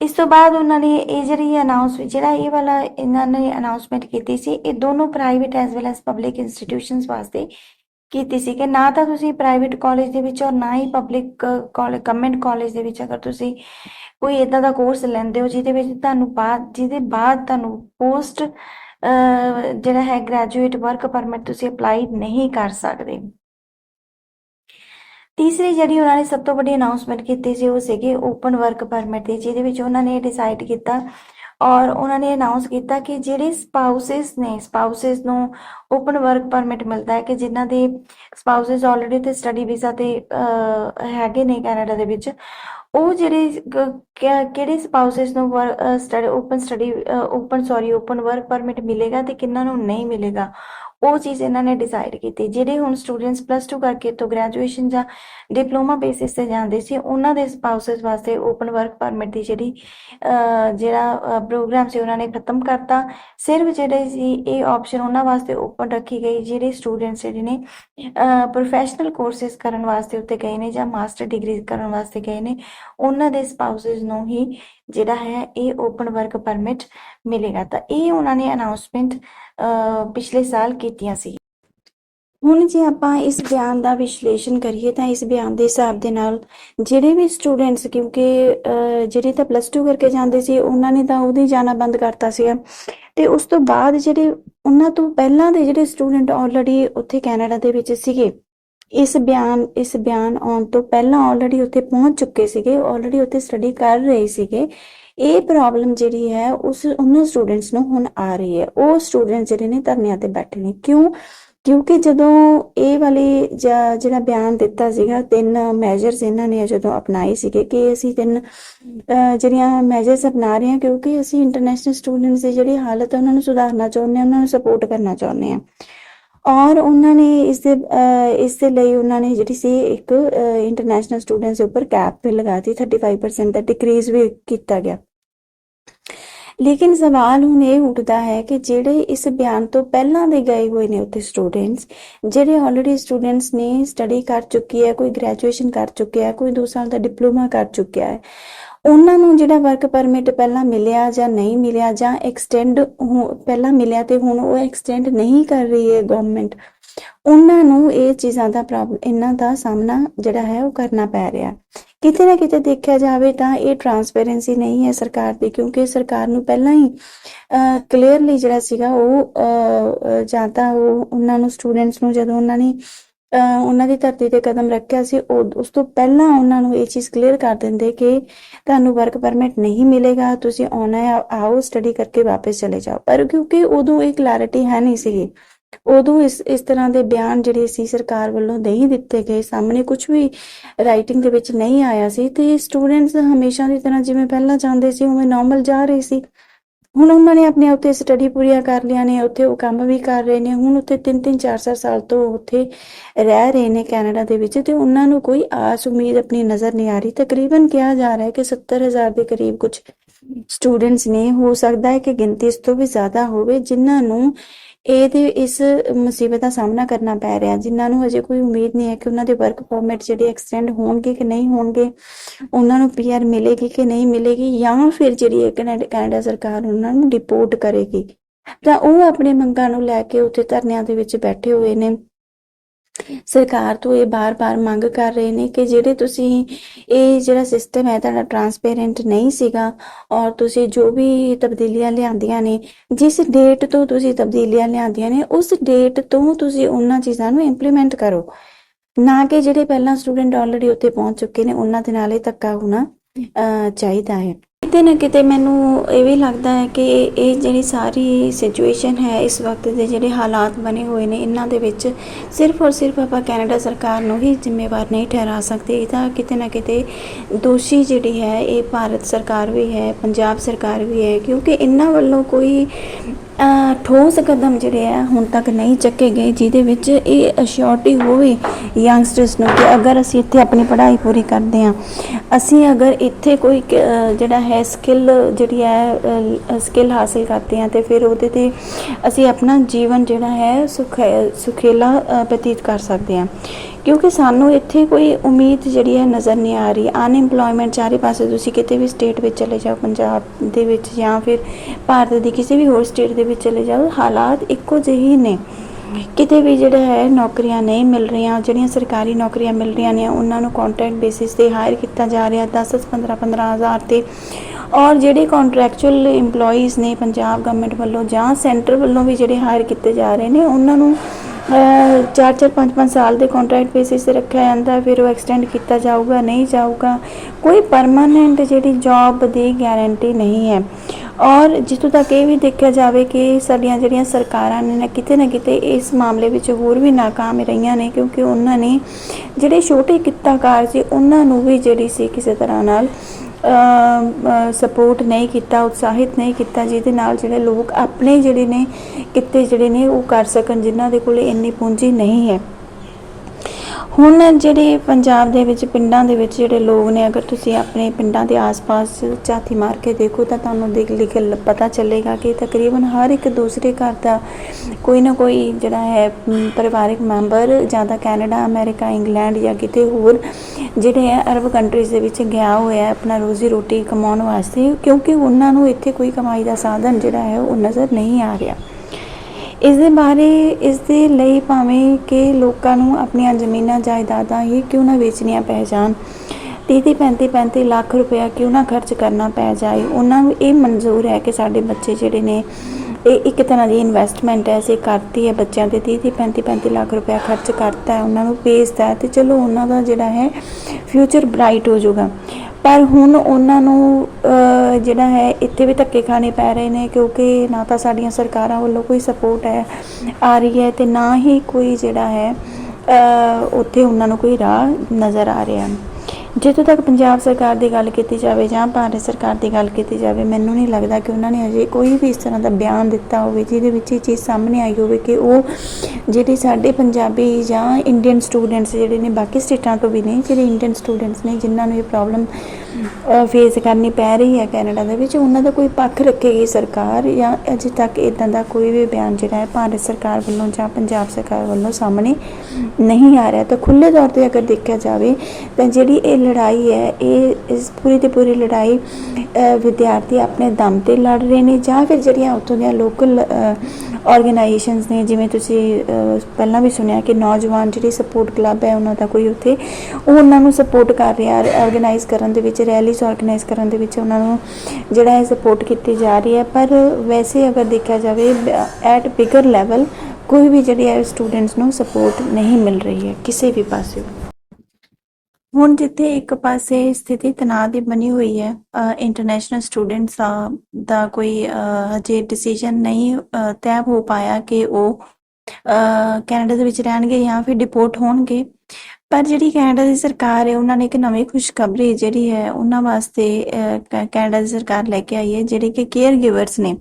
ਇਸ ਤੋਂ ਬਾਅਦ ਉਹਨਾਂ ਨੇ ਇਹ ਜਿਹੜੀ ਅਨਾਉਂਸ ਜਿਹੜਾ ਇਹ ਵਾਲਾ ਇਹਨਾਂ ਨੇ ਅਨਾਉਂਸਮੈਂਟ ਕੀਤੀ ਸੀ, ਇਹ ਦੋਨੋਂ private as well as public institutions ਵਾਸਤੇ ਕੀਤੀ ਸੀ ਕਿ ਨਾ ਤਾਂ ਤੁਸੀਂ ਪ੍ਰਾਈਵੇਟ ਕਾਲਜ ਦੇ ਵਿੱਚ ਔਰ ਨਾ ਹੀ ਪਬਲਿਕ ਕਾਲਜ ਗਵਰਨਮੈਂਟ ਕਾਲਜ ਦੇ ਵਿੱਚ ਅਗਰ ਤੁਸੀਂ ਕੋਈ ਇਦਾਂ ਦਾ ਕੋਰਸ ਲੈਂਦੇ ਹੋ ਜਿਹਦੇ ਵਿੱਚ ਤੁਹਾਨੂੰ ਬਾਅਦ, ਜਿਹਦੇ ਬਾਅਦ ਤੁਹਾਨੂੰ ਪੋਸਟ ਜਿਹੜਾ ਹੈ ਗ੍ਰੈਜੂਏਟ ਵਰਕ ਪਰਮਿਟ ਤੁਸੀਂ ਅਪਲਾਈ ਨਹੀਂ ਕਰ ਸਕਦੇ। ਤੀਸਰੀ ਜਿਹੜੀ ਉਹਨਾਂ ਨੇ ਸਭ ਤੋਂ ਵੱਡੀ ਅਨਾਉਂਸਮੈਂਟ ਕੀਤੀ ਸੀ ਉਹ ਸੀਗੀ ਓਪਨ ਵਰਕ ਪਰਮਿਟ ਦੀ, ਜਿਹਦੇ ਵਿੱਚ ਉਹਨਾਂ ਨੇ ਡਿਸਾਈਡ ਕੀਤਾ ਔਰ ਉਹਨਾਂ ਨੇ ਅਨਾਉਂਸ ਕੀਤਾ ਕਿ ਜਿਹੜੇ ਸਪਾਊਸਸ ਨੇ ਸਪਾਊਸਸ ਨੂੰ ਓਪਨ ਵਰਕ ਪਰਮਿਟ ਮਿਲਦਾ ਹੈ ਕਿ ਜਿਨ੍ਹਾਂ ਦੇ ਸਪਾਊਸਸ ਆਲਰੇਡੀ ਤੇ ਸਟੱਡੀ ਵੀਜ਼ਾ ਤੇ ਹੈਗੇ ਨੇ ਕੈਨੇਡਾ ਦੇ ਵਿੱਚ, ਉਹ ਜਿਹੜੇ ਕਿਹੜੇ ਸਪਾਊਸਸ ਨੂੰ study open study open sorry open work permit ਮਿਲੇਗਾ ਤੇ ਕਿੰਨਾਂ ਨੂੰ ਨਹੀਂ ਮਿਲੇਗਾ? ਉਹ ਚੀਜ਼ ਇਹਨਾਂ ਨੇ ਡਿਸਾਈਡ ਕੀਤੀ, ਜਿਹੜੇ ਹੁਣ ਸਟੂਡੈਂਟਸ ਪਲੱਸ 2 ਕਰਕੇ ਤੋਂ ਗ੍ਰੈਜੂਏਸ਼ਨ ਜਾਂ ਡਿਪਲੋਮਾ ਬੇਸਿਸ ਤੇ ਜਾਂਦੇ ਸੀ, ਉਹਨਾਂ ਦੇ ਸਪਾਊਸਸ ਵਾਸਤੇ ਓਪਨ ਵਰਕ ਪਰਮਿਟ ਦੀ ਜਿਹੜੀ ਜਿਹੜਾ ਪ੍ਰੋਗਰਾਮ ਸੀ ਉਹਨਾਂ ਨੇ ਖਤਮ ਕਰਤਾ। ਸਿਰਫ ਜਿਹੜੇ ਸੀ ਇਹ ਆਪਸ਼ਨ ਉਹਨਾਂ ਵਾਸਤੇ ਓਪਨ ਰੱਖੀ ਗਈ, ਜਿਹੜੇ ਸਟੂਡੈਂਟਸ ਜਿਹੜੇ ਨੇ ਪ੍ਰੋਫੈਸ਼ਨਲ ਕੋਰਸਿਸ ਕਰਨ ਵਾਸਤੇ ਉੱਤੇ ਗਏ ਨੇ ਜਾਂ ਮਾਸਟਰ ਡਿਗਰੀ ਕਰਨ ਵਾਸਤੇ ਗਏ ਨੇ, ਉਹਨਾਂ ਦੇ ਸਪਾਊਸਸ ਨੂੰ ਹੀ ਜਿਹੜਾ ਹੈ, ਇਹ ਓਪਨ ਵਰਕ ਪਰਮਿਟ ਮਿਲੇਗਾ। ਤਾਂ ਇਹ ਉਹਨਾਂ ਨੇ ਅਨਾਉਂਸਮੈਂਟ ਪਿਛਲੇ ਸਾਲ ਕੀਤੀਆਂ ਸੀ। ਹੁਣ ਜੇ ਆਪਾਂ ਇਸ ਬਿਆਨ ਦਾ ਵਿਸ਼ਲੇਸ਼ਣ ਕਰੀਏ, ਤਾਂ ਇਸ ਬਿਆਨ ਦੇ ਹਿਸਾਬ ਦੇ ਨਾਲ ਜਿਹੜੇ ਵੀ ਸਟੂਡੈਂਟਸ ਕਿਉਂਕਿ ਜਿਹੜੇ ਤਾਂ ਪਲੱਸ 2 ਕਰਕੇ ਜਾਂਦੇ ਸੀ, ਉਹਨਾਂ ਨੇ ਤਾਂ ਉਹਦੇ ਜਾਣਾ ਬੰਦ ਕਰਤਾ ਸੀਗਾ। ਤੇ ਉਸ ਤੋਂ ਬਾਅਦ ਜਿਹੜੇ, ਉਹਨਾਂ ਤੋਂ ਪਹਿਲਾਂ ਦੇ ਜਿਹੜੇ ਸਟੂਡੈਂਟ ਆਲਰੇਡੀ ਉੱਥੇ ਕੈਨੇਡਾ ਦੇ ਵਿੱਚ ਸੀਗੇ ਇਸ ਬਿਆਨ ਇਸ ਬਿਆਨ ਆਉਣ ਤੋਂ ਪਹਿਲਾਂ ਆਲਰੇਡੀ ਉੱਥੇ ਪਹੁੰਚ ਚੁੱਕੇ ਸੀਗੇ ਆਲਰੇਡੀ ਉੱਥੇ ਸਟੱਡੀ ਕਰ ਰਹੇ ਸੀਗੇ। ਇਹ ਪ੍ਰੋਬਲਮ ਜਿਹੜੀ ਹੈ, ਉਸ ਉਹਨਾਂ ਸਟੂਡੈਂਟਸ ਨੂੰ ਹੁਣ ਆ ਰਹੀ ਹੈ। ਉਹ ਸਟੂਡੈਂਟਸ ਜਿਹੜੇ ਨੇ ਧਰਨਿਆਂ ਤੇ ਬੈਠੇ ਨੇ। ਕਿਉਂ? ਕਿਉਂਕਿ ਜਦੋਂ ਇਹ ਵਾਲੇ ਜ- ਜਿਹੜਾ ਬਿਆਨ ਦਿੱਤਾ ਸੀਗਾ, ਤਿੰਨ ਮੈਜਰਸ ਇਹਨਾਂ ਨੇ ਜਦੋਂ ਅਪਣਾਏ ਸੀਗੇ ਕਿ ਅਸੀਂ ਤਿੰਨ ਜਿਹੜੀਆਂ ਮੈਜਰਸ ਅਪਣਾ ਰਹੇ ਹਾਂ, ਕਿਉਂਕਿ ਅਸੀਂ ਇੰਟਰਨੈਸ਼ਨਲ ਸਟੂਡੈਂਟਸ ਦੀ ਜਿਹੜੀ ਹਾਲਤ ਹੈ ਉਹਨਾਂ ਨੂੰ ਸੁਧਾਰਨਾ ਚਾਹੁੰਦੇ ਹਾਂ, ਉਹਨਾਂ ਨੂੰ ਸਪੋਰਟ ਕਰਨਾ ਚਾਹੁੰਦੇ ਹਾਂ। ਔਰ ਉਹਨਾਂ ਨੇ ਇਸ ਦੇ ਇਸ ਦੇ ਲਈ ਉਹਨਾਂ ਨੇ ਜਿਹੜੀ ਸੀ ਇੱਕ ਇੰਟਰਨੈਸ਼ਨਲ ਸਟੂਡੈਂਟਸ ਦੇ ਉੱਪਰ ਕੈਪ ਵੀ ਲਗਾਤੀ 35% ਦਾ ਡਿਕਰੀਜ਼ ਵੀ ਕੀਤਾ ਗਿਆ। ਲੇਕਿਨ ਸਵਾਲ ਹੁਣ ਇਹ ਉੱਠਦਾ ਹੈ ਕਿ ਜਿਹੜੇ ਇਸ ਬਿਆਨ ਤੋਂ ਪਹਿਲਾਂ ਦੇ ਗਏ ਹੋਏ ਨੇ ਉੱਥੇ ਸਟੂਡੈਂਟਸ ਜਿਹੜੇ ਆਲਰੇਡੀ ਸਟੂਡੈਂਟਸ ਨੇ ਸਟੱਡੀ ਕਰ ਚੁੱਕੀ ਹੈ, ਕੋਈ ਗ੍ਰੈਜੂਏਸ਼ਨ ਕਰ ਚੁੱਕਿਆ ਹੈ ਕੋਈ 2 ਸਾਲ ਦਾ ਡਿਪਲੋਮਾ ਕਰ ਚੁੱਕਿਆ ਹੈ ਉਹਨਾਂ ਨੂੰ ਜਿਹੜਾ ਵਰਕ ਪਰਮਿਟ ਪਹਿਲਾਂ ਮਿਲਿਆ ਜਾਂ ਨਹੀਂ ਮਿਲਿਆ ਜਾਂ ਐਕਸਟੈਂਡ ਪਹਿਲਾਂ ਮਿਲਿਆ ਤੇ ਹੁਣ ਉਹ ਐਕਸਟੈਂਡ ਨਹੀਂ ਕਰ ਰਹੀ ਹੈ ਗਵਰਨਮੈਂਟ ਉਹਨਾਂ ਨੂੰ ਇਹ ਚੀਜ਼ਾਂ ਦਾ ਪ੍ਰੋਬਲਮ ਇਹਨਾਂ ਦਾ ਸਾਹਮਣਾ ਜਿਹੜਾ ਹੈ ਉਹ ਕਰਨਾ ਪੈ ਰਿਹਾ। ਕਿਤੇ ਨਾ ਕਿਤੇ ਦੇਖਿਆ ਜਾਵੇ ਤਾਂ ਇਹ ਟਰਾਂਸਪੇਰੈਂਸੀ ਨਹੀਂ ਹੈ ਸਰਕਾਰ ਦੀ ਕਿਉਂਕਿ ਸਰਕਾਰ ਨੂੰ ਪਹਿਲਾਂ ਹੀ ਕਲੀਅਰਲੀ ਜਿਹੜਾ ਸੀਗਾ ਉਹ ਅਹ, ਜਾਂ ਤਾਂ ਉਹ ਉਹਨਾਂ ਨੂੰ ਸਟੂਡੈਂਟਸ ਨੂੰ ਜਦੋਂ ਉਹਨਾਂ ਨੇ ਉਹਨਾਂ ਦੀ ਧਰਤੀ ਤੇ ਕਦਮ ਰੱਖਿਆ ਸੀ ਉਸ ਤੋਂ ਪਹਿਲਾਂ ਉਹਨਾਂ ਨੂੰ ਇਹ ਚੀਜ਼ ਕਲੀਅਰ ਕਰ ਦਿੰਦੇ ਕਿ ਤੁਹਾਨੂੰ ਵਰਕ ਪਰਮਿਟ ਨਹੀਂ ਮਿਲੇਗਾ, ਤੁਸੀਂ ਆਉਣਾ ਹੈ, ਆਓ ਸਟੱਡੀ ਕਰਕੇ ਵਾਪਸ ਚਲੇ ਜਾਓ। ਪਰ ਕਿਉਂਕਿ ਉਦੋਂ ਇਹ ਕਲੈਰਿਟੀ ਹੈ ਨਹੀਂ ਸੀਗੀ। ਉਦੋਂ ਇਸ ਇਸ ਤਰ੍ਹਾਂ ਦੇ ਬਿਆਨ ਜਿਹੜੇ ਸੀ ਸਰਕਾਰ ਵੱਲੋਂ ਨਹੀਂ ਦਿੱਤੇ ਗਏ, ਸਾਹਮਣੇ ਕੁਝ ਵੀ ਰਾਈਟਿੰਗ ਦੇ ਵਿੱਚ ਨਹੀਂ ਆਇਆ ਸੀ, ਤੇ ਸਟੂਡੈਂਟਸ ਹਮੇਸ਼ਾ ਦੀ ਤਰ੍ਹਾਂ ਜਿਵੇਂ ਪਹਿਲਾਂ ਜਾਂਦੇ ਸੀ, ਉਵੇਂ ਨਾਰਮਲ ਜਾ ਰਹੇ ਸੀ। ਹੁਣ ਉਹਨਾਂ ਨੇ ਆਪਣੇ ਉੱਤੇ ਸਟੱਡੀ ਪੂਰੀਆਂ ਕਰ ਲਿਆ ਨੇ, ਉੱਥੇ ਉਹ ਕੰਮ ਵੀ ਕਰ ਰਹੇ ਨੇ, ਹੁਣ ਉੱਥੇ 3-3 4-4 ਸਾਲ ਤੋਂ ਉੱਥੇ ਰਹਿ ਰਹੇ ਨੇ ਕੈਨੇਡਾ ਦੇ ਵਿੱਚ ਤੇ ਉਹਨਾਂ ਨੂੰ ਕੋਈ ਆਸ ਉਮੀਦ ਆਪਣੀ ਨਜ਼ਰ ਨਹੀਂ ਆ ਰਹੀ। ਤਕਰੀਬਨ ਕਿਹਾ ਜਾ ਰਿਹਾ ਹੈ ਕਿ 70000 ਦੇ ਕਰੀਬ ਕੁਝ ਸਟੂਡੈਂਟਸ ਨੇ, ਹੋ ਸਕਦਾ ਹੈ ਕਿ ਗਿਣਤੀ ਇਸ ਤੋਂ ਵੀ ਜ਼ਿਆਦਾ ਹੋਵੇ, ਜਿਨ੍ਹਾਂ ਨੂੰ ਇਹਦੇ ਇਸ ਮੁਸੀਬਤ ਦਾ ਸਾਹਮਣਾ ਕਰਨਾ ਪੈ ਰਿਹਾ। ਜਿਨ੍ਹਾਂ ਨੂੰ ਅਜੇ ਕੋਈ ਉਮੀਦ ਨਹੀਂ ਹੈ ਕਿ ਉਹਨਾਂ ਦੇ ਵਰਕ ਪਰਮਿਟ ਜਿਹੜੇ ਐਕਸਟੈਂਡ ਹੋਣਗੇ ਕਿ ਨਹੀਂ ਹੋਣਗੇ, ਉਹਨਾਂ ਨੂੰ ਪੀਆਰ ਮਿਲੇਗੀ ਕਿ ਨਹੀਂ ਮਿਲੇਗੀ ਜਾਂ ਫਿਰ ਜਿਹੜੀ ਹੈ ਕੈਨੇਡਾ ਕੈਨੇਡਾ ਸਰਕਾਰ ਉਹਨਾਂ ਨੂੰ ਡਿਪੋਰਟ ਕਰੇਗੀ। ਤਾਂ ਉਹ ਆਪਣੇ ਮੰਗਾਂ ਨੂੰ ਲੈ ਕੇ ਉੱਥੇ ਧਰਨਿਆਂ ਦੇ ਵਿੱਚ ਬੈਠੇ ਹੋਏ ਨੇ। ਸਰਕਾਰ ਤੋਂ ਇਹ ਬਾਰ-ਬਾਰ ਮੰਗ ਕਰ ਰਹੇ ਨੇ ਕਿ ਜਿਹੜੇ ਤੁਸੀਂ ਇਹ ਜਿਹੜਾ ਸਿਸਟਮ ਹੈ ਤੁਹਾਡਾ ਟਰਾਂਸਪੇਰੈਂਟ ਨਹੀਂ ਸੀਗਾ ਔਰ ਤੁਸੀਂ ਜੋ ਵੀ ਤਬਦੀਲੀਆਂ ਲਿਆਂਦੀਆਂ ਨੇ ਜਿਸ ਡੇਟ ਤੋਂ ਤੁਸੀਂ ਤਬਦੀਲੀਆਂ ਲਿਆਂਦੀਆਂ ਨੇ ਉਸ ਡੇਟ ਤੋਂ ਤੁਸੀਂ ਉਹਨਾਂ ਚੀਜ਼ਾਂ ਨੂੰ ਇੰਪਲੀਮੈਂਟ ਕਰੋ। ਨਾ ਕਿ ਜਿਹੜੇ ਪਹਿਲਾਂ ਸਟੂਡੈਂਟ ਆਲਰੇਡੀ ਉੱਥੇ ਪਹੁੰਚ ਚੁੱਕੇ ਨੇ ਉਹਨਾਂ ਦੇ ਨਾਲ ਇਹ ਧੱਕਾ ਹੋਣਾ ਅਹ, ਚਾਹੀਦਾ ਹੈ। ਕਿਤੇ ਨਾ ਕਿਤੇ ਮੈਨੂੰ ਇਹ ਵੀ ਲੱਗਦਾ ਹੈ ਕਿ ਇਹ ਜਿਹੜੀ ਸਾਰੀ ਸਿਚੁਏਸ਼ਨ ਹੈ, ਇਸ ਵਕਤ ਦੇ ਜਿਹੜੇ ਹਾਲਾਤ ਬਣੇ ਹੋਏ ਨੇ, ਇਹਨਾਂ ਦੇ ਵਿੱਚ ਸਿਰਫ ਔਰ ਸਿਰਫ ਆਪਾਂ ਕੈਨੇਡਾ ਸਰਕਾਰ ਨੂੰ ਹੀ ਜ਼ਿੰਮੇਵਾਰ ਨਹੀਂ ਠਹਿਰਾ ਸਕਦੇ। ਇਹਦਾ ਕਿਤੇ ਨਾ ਕਿਤੇ ਦੋਸ਼ੀ ਜਿਹੜੀ ਹੈ, ਇਹ ਭਾਰਤ ਸਰਕਾਰ ਵੀ ਹੈ, ਪੰਜਾਬ ਸਰਕਾਰ ਵੀ ਹੈ, ਕਿਉਂਕਿ ਇਹਨਾਂ ਵੱਲੋਂ ਕੋਈ ਠੋਸ ਕਦਮ ਜਿਹੜੇ ਆ, ਹੁਣ ਤੱਕ ਨਹੀਂ ਚੱਕੇ ਗਏ, ਜਿਹਦੇ ਵਿੱਚ ਇਹ ਅਸ਼ੋਰਟੀ ਹੋਵੇ ਯੰਗਸਟਰਸ ਨੂੰ ਕਿ ਅਗਰ ਅਸੀਂ ਇੱਥੇ ਆਪਣੀ ਪੜ੍ਹਾਈ ਪੂਰੀ ਕਰਦੇ ਹਾਂ, ਅਸੀਂ ਅਗਰ ਇੱਥੇ ਕੋਈ ਜਿਹੜਾ ਹੈ ਸਕਿੱਲ ਜਿਹੜੀ ਹੈ ਸਕਿੱਲ ਹਾਸਲ ਕਰਦੇ ਹਾਂ, ਤੇ ਫਿਰ ਉਹਦੇ ਤੇ ਅਸੀਂ ਆਪਣਾ ਜੀਵਨ ਜਿਹੜਾ ਹੈ ਸੁਖ, ਸੁਖੇਲਾ ਬਤੀਤ ਕਰ ਸਕਦੇ ਹਾਂ। ਕਿਉਂਕਿ ਸਾਨੂੰ ਇੱਥੇ ਕੋਈ ਉਮੀਦ ਜਿਹੜੀ ਹੈ ਨਜ਼ਰ ਨਹੀਂ ਆ ਰਹੀ। ਅਨਇੰਪਲੋਇਮੈਂਟ ਚਾਰੇ ਪਾਸੇ ਤੁਸੀਂ ਕਿਤੇ ਵੀ ਸਟੇਟ ਵਿੱਚ ਚਲੇ ਜਾਓ, ਪੰਜਾਬ ਦੇ ਵਿੱਚ ਜਾਂ ਫਿਰ ਭਾਰਤ ਦੀ ਕਿਸੇ ਵੀ ਹੋਰ ਸਟੇਟ ਦੇ ਵਿੱਚ ਚਲੇ ਜਾਓ, ਹਾਲਾਤ ਇੱਕੋ ਜਿਹੇ ਨੇ। ਕਿਤੇ ਵੀ ਜਿਹੜਾ ਹੈ ਨੌਕਰੀਆਂ ਨਹੀਂ ਮਿਲ ਰਹੀਆਂ, ਜਿਹੜੀਆਂ ਸਰਕਾਰੀ ਨੌਕਰੀਆਂ ਮਿਲ ਰਹੀਆਂ ਨੇ, ਉਹਨਾਂ ਨੂੰ ਕੰਟਰੈਕਟ ਬੇਸਿਸ ਤੇ ਹਾਇਰ ਕੀਤਾ ਜਾ ਰਿਹਾ 10 15 15 ਹਜ਼ਾਰ ਤੇ। ਔਰ ਜਿਹੜੇ ਕੰਟਰੈਕਚੁਅਲ EMPLOYEES ਨੇ ਪੰਜਾਬ ਗਵਰਨਮੈਂਟ ਵੱਲੋਂ ਜਾਂ ਸੈਂਟਰ ਵੱਲੋਂ ਵੀ ਜਿਹੜੇ ਹਾਇਰ ਕੀਤੇ ਜਾ ਰਹੇ ਨੇ, ਉਹਨਾਂ ਨੂੰ 4-4 5-5 ਸਾਲ ਦੇ ਕੰਟਰੈਕਟ ਬੇਸਿਸ ਤੇ ਰੱਖਿਆ ਜਾਂਦਾ ਹੈ, ਫਿਰ ਉਹ ਐਕਸਟੈਂਡ ਕੀਤਾ ਜਾਊਗਾ ਨਹੀਂ ਜਾਊਗਾ। ਕੋਈ ਪਰਮਾਨੈਂਟ ਜਿਹੜੀ ਜੌਬ ਦੀ ਗਾਰੰਟੀ ਨਹੀਂ ਹੈ। ਔਰ ਜਿੱਥੋਂ ਤੱਕ ਇਹ ਵੀ ਦੇਖਿਆ ਜਾਵੇ ਕਿ ਸਾਡੀਆਂ ਜਿਹੜੀਆਂ ਸਰਕਾਰਾਂ ਨੇ ਕਿਤੇ ਨਾ ਕਿਤੇ ਇਸ ਮਾਮਲੇ ਵਿੱਚ ਹੋਰ ਵੀ ਨਾਕਾਮ ਰਹੀਆਂ ਨੇ ਕਿਉਂਕਿ ਉਹਨਾਂ ਨੇ ਜਿਹੜੇ ਛੋਟੇ ਕਿੱਤਾਕਾਰ ਸੀ ਉਹਨਾਂ ਨੂੰ ਵੀ ਜਿਹੜੀ ਸੀ ਕਿਸੇ ਤਰ੍ਹਾਂ ਨਾਲ ਸਪੋਰਟ ਨਹੀਂ ਕੀਤਾ, ਉਤਸ਼ਾਹਿਤ ਨਹੀਂ ਕੀਤਾ, ਜਿਹਦੇ ਨਾਲ ਜਿਹੜੇ ਲੋਕ ਆਪਣੇ ਜਿਹੜੇ ਨੇ, ਕਿੱਤੇ ਜਿਹੜੇ ਨੇ, ਉਹ ਕਰ ਸਕਣ, ਜਿਨ੍ਹਾਂ ਦੇ ਕੋਲ ਇੰਨੀ ਪੂੰਜੀ ਨਹੀਂ ਹੈ। ਹੁਣ ਜਿਹੜੇ ਪੰਜਾਬ ਦੇ ਵਿੱਚ, ਪਿੰਡਾਂ ਦੇ ਵਿੱਚ ਜਿਹੜੇ ਲੋਕ ਨੇ, ਅਗਰ ਤੁਸੀਂ ਆਪਣੇ ਪਿੰਡਾਂ ਦੇ ਆਸ-ਪਾਸ ਝਾਤੀ ਮਾਰ ਕੇ ਦੇਖੋ ਤਾਂ ਤੁਹਾਨੂੰ ਦੇਖ ਲਿਖ ਪਤਾ ਚੱਲੇਗਾ ਕਿ ਤਕਰੀਬਨ ਹਰ ਇੱਕ ਦੂਸਰੇ ਘਰ ਦਾ ਕੋਈ ਨਾ ਕੋਈ ਜਿਹੜਾ ਹੈ ਪਰਿਵਾਰਿਕ ਮੈਂਬਰ ਜਾਂ ਤਾਂ ਕੈਨੇਡਾ, ਅਮਰੀਕਾ, ਇੰਗਲੈਂਡ ਜਾਂ ਕਿਤੇ ਹੋਰ ਜਿਹੜੇ ਹੈ, ਅਰਬ ਕੰਟਰੀਜ਼ ਦੇ ਵਿੱਚ ਗਿਆ ਹੋਇਆ ਹੈ ਆਪਣਾ ਰੋਜ਼ੀ ਰੋਟੀ ਕਮਾਉਣ ਵਾਸਤੇ, ਕਿਉਂਕਿ ਉਹਨਾਂ ਨੂੰ ਇੱਥੇ ਕੋਈ ਕਮਾਈ ਦਾ ਸਾਧਨ ਜਿਹੜਾ ਹੈ, ਉਹ ਨਜ਼ਰ ਨਹੀਂ ਆ ਰਿਹਾ। ਇਸ ਦੇ ਬਾਰੇ, ਇਸ ਦੇ ਲਈ ਭਾਵੇਂ ਕਿ ਲੋਕਾਂ ਨੂੰ ਆਪਣੀਆਂ ਜ਼ਮੀਨਾਂ, ਜਾਇਦਾਦਾਂ ਹੀ ਕਿਉਂ ਨਾ ਵੇਚਣੀਆਂ ਪੈ ਜਾਣ 30 35 35 ਲੱਖ ਰੁਪਇਆ ਕਿਉਂ ਨਾ ਖਰਚ ਕਰਨਾ ਪੈ ਜਾਏ, ਉਹਨਾਂ ਨੂੰ ਇਹ ਮਨਜ਼ੂਰ ਹੈ ਕਿ ਸਾਡੇ ਬੱਚੇ ਜਿਹੜੇ ਨੇ, ਇਹ ਇੱਕ ਤਰ੍ਹਾਂ ਦੀ ਇਨਵੈਸਟਮੈਂਟ ਹੈ, ਅਸੀਂ ਕਰਤੀ ਹੈ, ਬੱਚਿਆਂ ਤੇ 30 30 35 35 ਲੱਖ ਰੁਪਇਆ ਖਰਚ ਕਰਤਾ ਹੈ, ਉਹਨਾਂ ਨੂੰ ਭੇਜਦਾ ਹੈ ਤੇ ਚਲੋ ਉਹਨਾਂ ਦਾ ਜਿਹੜਾ ਹੈ ਫਿਊਚਰ ਬ੍ਰਾਈਟ ਹੋ ਜਾਊਗਾ। ਪਰ ਹੁਣ ਉਹਨਾਂ ਨੂੰ ਜਿਹੜਾ ਹੈ, ਇੱਥੇ ਵੀ ਧੱਕੇ ਖਾਣੇ ਪੈ ਰਹੇ ਨੇ ਕਿਉਂਕਿ ਨਾ ਤਾਂ ਸਾਡੀਆਂ ਸਰਕਾਰਾਂ ਵੱਲੋਂ ਕੋਈ ਸਪੋਰਟ ਹੈ, ਆ ਰਹੀ ਹੈ ਤੇ ਨਾ ਹੀ ਕੋਈ ਜਿਹੜਾ ਹੈ ਉੱਥੇ ਉਹਨਾਂ ਨੂੰ ਕੋਈ ਰਾਹ ਨਜ਼ਰ ਆ ਰਿਹਾ। ਜਿੱਥੋਂ ਤੱਕ ਪੰਜਾਬ ਸਰਕਾਰ ਦੀ ਗੱਲ ਕੀਤੀ ਜਾਵੇ ਜਾਂ ਭਾਰਤ ਸਰਕਾਰ ਦੀ ਗੱਲ ਕੀਤੀ ਜਾਵੇ, ਮੈਨੂੰ ਨਹੀਂ ਲੱਗਦਾ ਕਿ ਉਹਨਾਂ ਨੇ ਅਜੇ ਕੋਈ ਵੀ ਇਸ ਤਰ੍ਹਾਂ ਦਾ ਬਿਆਨ ਦਿੱਤਾ ਹੋਵੇ, ਜਿਹਦੇ ਵਿੱਚ ਇਹ ਚੀਜ਼ ਸਾਹਮਣੇ ਆਈ ਹੋਵੇ ਕਿ ਉਹ ਜਿਹੜੇ ਸਾਡੇ ਪੰਜਾਬੀ ਜਾਂ ਇੰਡੀਅਨ ਸਟੂਡੈਂਟਸ ਜਿਹੜੇ ਨੇ, ਬਾਕੀ ਸਟੇਟਾਂ ਤੋਂ ਵੀ ਨੇ, ਜਿਹੜੇ ਇੰਡੀਅਨ ਸਟੂਡੈਂਟਸ ਨੇ, ਜਿਨ੍ਹਾਂ ਨੂੰ ਇਹ ਪ੍ਰੋਬਲਮ ਫੇਸ ਕਰਨੀ ਪੈ ਰਹੀ ਹੈ ਕੈਨੇਡਾ ਦੇ ਵਿੱਚ, ਉਹਨਾਂ ਦਾ ਕੋਈ ਪੱਖ ਰੱਖੇਗੀ ਸਰਕਾਰ ਜਾਂ ਅਜੇ ਤੱਕ ਇਦਾਂ ਦਾ ਕੋਈ ਵੀ ਬਿਆਨ ਜਿਹੜਾ ਹੈ ਭਾਰਤ ਸਰਕਾਰ ਵੱਲੋਂ ਜਾਂ ਪੰਜਾਬ ਸਰਕਾਰ ਵੱਲੋਂ ਸਾਹਮਣੇ ਨਹੀਂ ਆ ਰਿਹਾ। ਤਾਂ ਖੁੱਲੇ ਤੌਰ ਤੇ ਅਗਰ ਦੇਖਿਆ ਜਾਵੇ, ਤਾਂ ਜਿਹੜੀ ਇਹ ਲੜਾਈ ਹੈ, ਇਹ ਇਸ ਪੂਰੀ ਦੀ ਪੂਰੀ ਲੜਾਈ ਵਿਦਿਆਰਥੀ ਆਪਣੇ ਦਮ ਤੇ ਲੜ ਰਹੇ ਨੇ ਜਾਂ ਫਿਰ ਜਿਹੜੀਆਂ ਉੱਥੋਂ ਦੀਆਂ ਲੋਕਲ ਆਰਗੇਨਾਈਜੇਸ਼ਨਸ ਨੇ, ਜਿਵੇਂ ਤੁਸੀਂ ਪਹਿਲਾਂ ਵੀ ਸੁਣਿਆ ਕਿ ਨੌਜਵਾਨ ਜਿਹੜੀ ਸਪੋਰਟ ਕਲੱਬ ਹੈ ਉਹਨਾਂ ਦਾ ਕੋਈ ਉੱਥੇ, ਉਹ ਉਹਨਾਂ ਨੂੰ ਸਪੋਰਟ ਕਰ ਰਿਹਾ ਆਰਗੇਨਾਈਜ਼ ਕਰਨ ਦੇ ਵਿੱਚ ਰੈਲੀਜ਼ ਆਰਗੇਨਾਈਜ਼ ਕਰਨ ਦੇ ਵਿੱਚ ਉਹਨਾਂ ਨੂੰ ਜਿਹੜਾ ਹੈ ਸਪੋਰਟ ਕੀਤੀ ਜਾ ਰਹੀ ਹੈ। ਪਰ ਵੈਸੇ ਅਗਰ ਦੇਖਿਆ ਜਾਵੇ ਐਟ ਬਿਗਰ ਲੈਵਲ ਕੋਈ ਵੀ ਜਿਹੜੀ ਹੈ ਸਟੂਡੈਂਟਸ ਨੂੰ ਸਪੋਰਟ ਨਹੀਂ ਮਿਲ ਰਹੀ ਹੈ ਕਿਸੇ ਵੀ ਪਾਸੇ ਹੁਣ ਜਿੱਥੇ ਇੱਕ ਪਾਸੇ ਸਥਿਤੀ ਤਣਾਅ ਦੀ ਬਣੀ ਹੋਈ ਹੈ ਇੰਟਰਨੈਸ਼ਨਲ ਸਟੂਡੈਂਟਸ ਦਾ ਕੋਈ ਹਜੇ ਡਿਸੀਜਨ ਨਹੀਂ ਤੈਅ ਹੋ ਪਾਇਆ ਕਿ ਉਹ ਕੈਨੇਡਾ ਦੇ ਵਿੱਚ ਰਹਿਣਗੇ ਜਾਂ ਫਿਰ ਡਿਪੋਰਟ ਹੋਣਗੇ। ਪਰ ਜਿਹੜੀ ਕੈਨੇਡਾ ਦੀ ਸਰਕਾਰ ਹੈ, ਉਹਨਾਂ ਨੇ ਇੱਕ ਨਵੀਂ ਖੁਸ਼ਖਬਰੀ ਜਿਹੜੀ ਹੈ, ਉਹਨਾਂ ਵਾਸਤੇ ਕੈਨੇਡਾ ਦੀ ਸਰਕਾਰ ਲੈ ਕੇ ਆਈ ਹੈ, ਜਿਹੜੇ ਕਿ ਕੇਅਰ ਗਿਵਰਸ ਨੇ।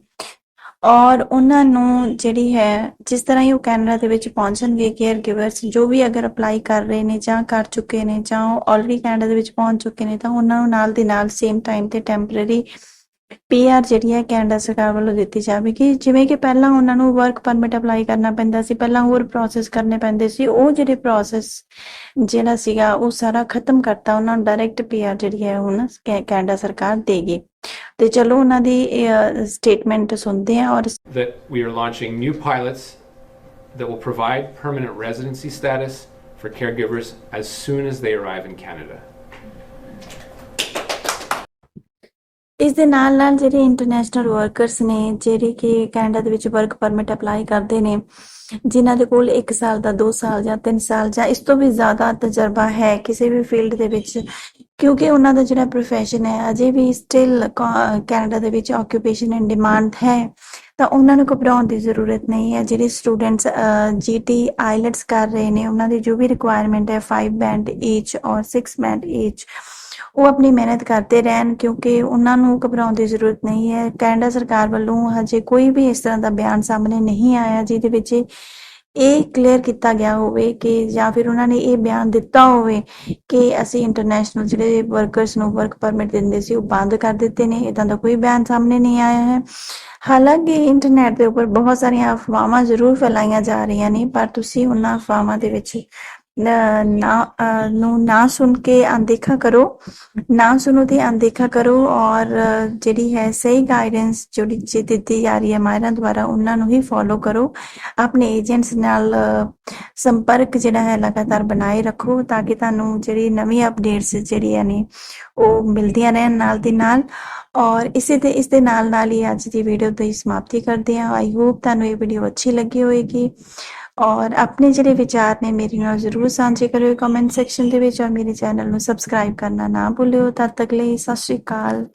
ਔਰ ਉਹਨਾਂ ਨੂੰ ਜਿਹੜੀ ਹੈ, ਜਿਸ ਤਰ੍ਹਾਂ ਹੀ ਉਹ ਕੈਨੇਡਾ ਦੇ ਵਿੱਚ ਪਹੁੰਚਣਗੇ ਕੇਅਰ ਗਿਵਰਸ ਜੋ ਵੀ ਅਗਰ ਅਪਲਾਈ ਕਰ ਰਹੇ ਨੇ ਜਾਂ ਕਰ ਚੁੱਕੇ ਨੇ ਜਾਂ ਉਹ ਆਲਰੇਡੀ ਕੈਨੇਡਾ ਦੇ ਵਿੱਚ ਪਹੁੰਚ ਚੁੱਕੇ ਨੇ, ਤਾਂ ਉਹਨਾਂ ਨੂੰ ਨਾਲ ਦੀ ਨਾਲ ਸੇਮ ਟਾਈਮ ਤੇ ਟੈਂਪਰੇਰੀ ਪੀਆਰ ਜਿਹੜੀ ਹੈ ਕੈਨੇਡਾ ਸਰਕਾਰ ਵੱਲੋਂ ਦਿੱਤੀ ਜਾਵੇਗੀ। ਜਿਵੇਂ ਕਿ ਪਹਿਲਾਂ ਉਹਨਾਂ ਨੂੰ ਵਰਕ ਪਰਮਿਟ ਅਪਲਾਈ ਕਰਨਾ ਪੈਂਦਾ ਸੀ, ਪਹਿਲਾਂ ਹੋਰ ਪ੍ਰੋਸੈਸ ਕਰਨੇ ਪੈਂਦੇ ਸੀ। ਉਹ ਜਿਹੜੇ ਪ੍ਰੋਸੈਸ ਜਿਹੜਾ ਸੀਗਾ, ਉਹ ਸਾਰਾ ਖਤਮ ਕਰਤਾ, ਉਹਨਾਂ ਨੂੰ ਡਾਇਰੈਕਟ ਪੀਆਰ ਜਿਹੜੀ ਹੈ ਹੁਣ ਕੈਨੇਡਾ ਸਰਕਾਰ ਦੇਗੀ। ਤੇ ਚਲੋ ਉਹਨਾਂ ਦੀ ਸਟੇਟਮੈਂਟ ਸੁਣਦੇ ਹਾਂ ਔਰ that we are launching new pilots that will provide permanent residency status for caregivers as soon as they arrive in Canada. ਇਸ ਦੇ ਨਾਲ ਨਾਲ ਜਿਹੜੇ ਇੰਟਰਨੈਸ਼ਨਲ ਵਰਕਰਸ ਨੇ, ਜਿਹੜੇ ਕਿ ਕੈਨੇਡਾ ਦੇ ਵਿੱਚ ਵਰਕ ਪਰਮਿਟ ਅਪਲਾਈ ਕਰਦੇ ਨੇ, ਜਿਨ੍ਹਾਂ ਦੇ ਕੋਲ 1 ਸਾਲ ਦਾ 2 ਸਾਲ ਜਾਂ 3 ਸਾਲ ਜਾਂ ਇਸ ਤੋਂ ਵੀ ਜ਼ਿਆਦਾ ਤਜਰਬਾ ਹੈ ਕਿਸੇ ਵੀ ਫੀਲਡ ਦੇ ਵਿੱਚ, ਕਿਉਂਕਿ ਉਹਨਾਂ ਦਾ ਜਿਹੜਾ profession ਹੈ, ਅਜੇ ਵੀ ਸਟਿਲ ਕੈਨੇਡਾ ਦੇ ਵਿੱਚ ਆਕਿਊਪੇਸ਼ਨ ਐਂਡ ਡਿਮਾਂਡ ਹੈ, ਤਾਂ ਉਹਨਾਂ ਨੂੰ ਘਬਰਾਉਣ ਦੀ ਜ਼ਰੂਰਤ ਨਹੀਂ ਹੈ। ਜਿਹੜੇ ਸਟੂਡੈਂਟਸ ਜੀਟੀ ਆਈਲੈਟਸ ਕਰ ਰਹੇ ਨੇ, ਉਹਨਾਂ ਦੀ ਜੋ ਵੀ ਰਿਕੁਆਇਰਮੈਂਟ ਹੈ 5 ਬੈਂਡ ਈਚ ਔਰ 6 ਬੈਂਡ ਈਚ ਉਹ ਆਪਣੀ ਮਿਹਨਤ ਕਰਦੇ ਰਹਿਣ ਕਿਉਂਕਿ ਉਹਨਾਂ ਨੂੰ ਘਬਰਾਉਣ ਦੀ ਜ਼ਰੂਰਤ ਨਹੀਂ ਹੈ। ਕੈਨੇਡਾ ਸਰਕਾਰ ਵੱਲੋਂ ਹਜੇ ਕੋਈ ਵੀ ਇਸ ਤਰ੍ਹਾਂ ਦਾ ਬਿਆਨ ਸਾਹਮਣੇ ਨਹੀਂ ਆਇਆ ਜਿਹਦੇ ਵਿੱਚ ਇਹ ਕਲੀਅਰ ਕੀਤਾ ਗਿਆ ਹੋਵੇ ਕਿ ਜਾਂ ਫਿਰ ਉਹਨਾਂ ਨੇ ਇਹ ਬਿਆਨ ਦਿੱਤਾ ਹੋਵੇ ਕਿ ਅਸੀਂ ਇੰਟਰਨੈਸ਼ਨਲ ਜਿਹੜੇ ਵਰਕਰਸ ਨੂੰ ਵਰਕ ਪਰਮਿਟ ਦਿੰਦੇ ਸੀ ਉਹ ਬੰਦ ਕਰ ਦਿੱਤੇ ਨੇ। ਇਦਾਂ ਦਾ ਕੋਈ ਬਿਆਨ ਸਾਹਮਣੇ ਨਹੀਂ ਆਇਆ ਹੈ। ਹਾਲਾਂਕਿ ਇੰਟਰਨੈਟ ਦੇ ਉੱਪਰ ਬਹੁਤ ਸਾਰੀਆਂ ਅਫਵਾਹਾਂ ਜ਼ਰੂਰ ਫੈਲਾਈਆਂ ਜਾ ਰਹੀਆਂ ਨੇ, ਪਰ ਤੁਸੀਂ ਉਹਨਾਂ ਅਫਵਾਹਾਂ ਦੇ ਵਿੱਚ ਨਾ, ਨੂੰ ਨਾ ਸੁਣ ਕੇ ਅਣਦੇਖਾ ਕਰੋ। ਨਾ ਸੁਣੋ ਤੇ ਅਣਦੇਖਾ ਕਰੋ ਔਰ ਜਿਹੜੀ ਹੈ ਸਹੀ ਗਾਈਡੈਂਸ ਜਿਹੜੀ ਜੀ ਦਿੱਤੀ ਜਾ ਰਹੀ ਹੈ ਮਾਇਰਾਂ ਦੁਆਰਾ, ਉਹਨਾਂ ਨੂੰ ਹੀ ਫੋਲੋ ਕਰੋ। ਆਪਣੇ ਏਜੰਟਸ ਨਾਲ ਸੰਪਰਕ ਜਿਹੜਾ ਹੈ ਲਗਾਤਾਰ ਬਣਾਏ ਰੱਖੋ ਤਾਂ ਕਿ ਤੁਹਾਨੂੰ ਜਿਹੜੀ ਨਵੀਂ ਅਪਡੇਟਸ ਜਿਹੜੀਆਂ ਨੇ, ਉਹ ਮਿਲਦੀਆਂ ਰਹਿਣ ਨਾਲ ਦੀ ਨਾਲ। ਔਰ ਇਸੇ ਤੇ ਇਸ ਦੇ ਨਾਲ ਨਾਲ ਹੀ ਅੱਜ ਦੀ ਵੀਡੀਓ ਦੀ ਸਮਾਪਤੀ ਕਰਦੇ ਹਾਂ। ਆਈ ਹੋਪ ਤੁਹਾਨੂੰ ਇਹ ਵੀਡੀਓ ਅੱਛੀ ਲੱਗੀ ਹੋਵੇਗੀ ਔਰ ਆਪਣੇ ਜਿਹੜੇ ਵਿਚਾਰ ਨੇ ਮੇਰੇ ਨਾਲ ਜ਼ਰੂਰ ਸਾਂਝੇ ਕਰਿਓ ਕਮੈਂਟ ਸੈਕਸ਼ਨ ਦੇ ਵਿੱਚ ਔਰ ਮੇਰੇ ਚੈਨਲ ਨੂੰ ਸਬਸਕ੍ਰਾਈਬ ਕਰਨਾ ਨਾ ਭੁੱਲਿਓ। ਤਦ ਤੱਕ ਲਈ ਸਤਿ ਸ਼੍ਰੀ ਅਕਾਲ।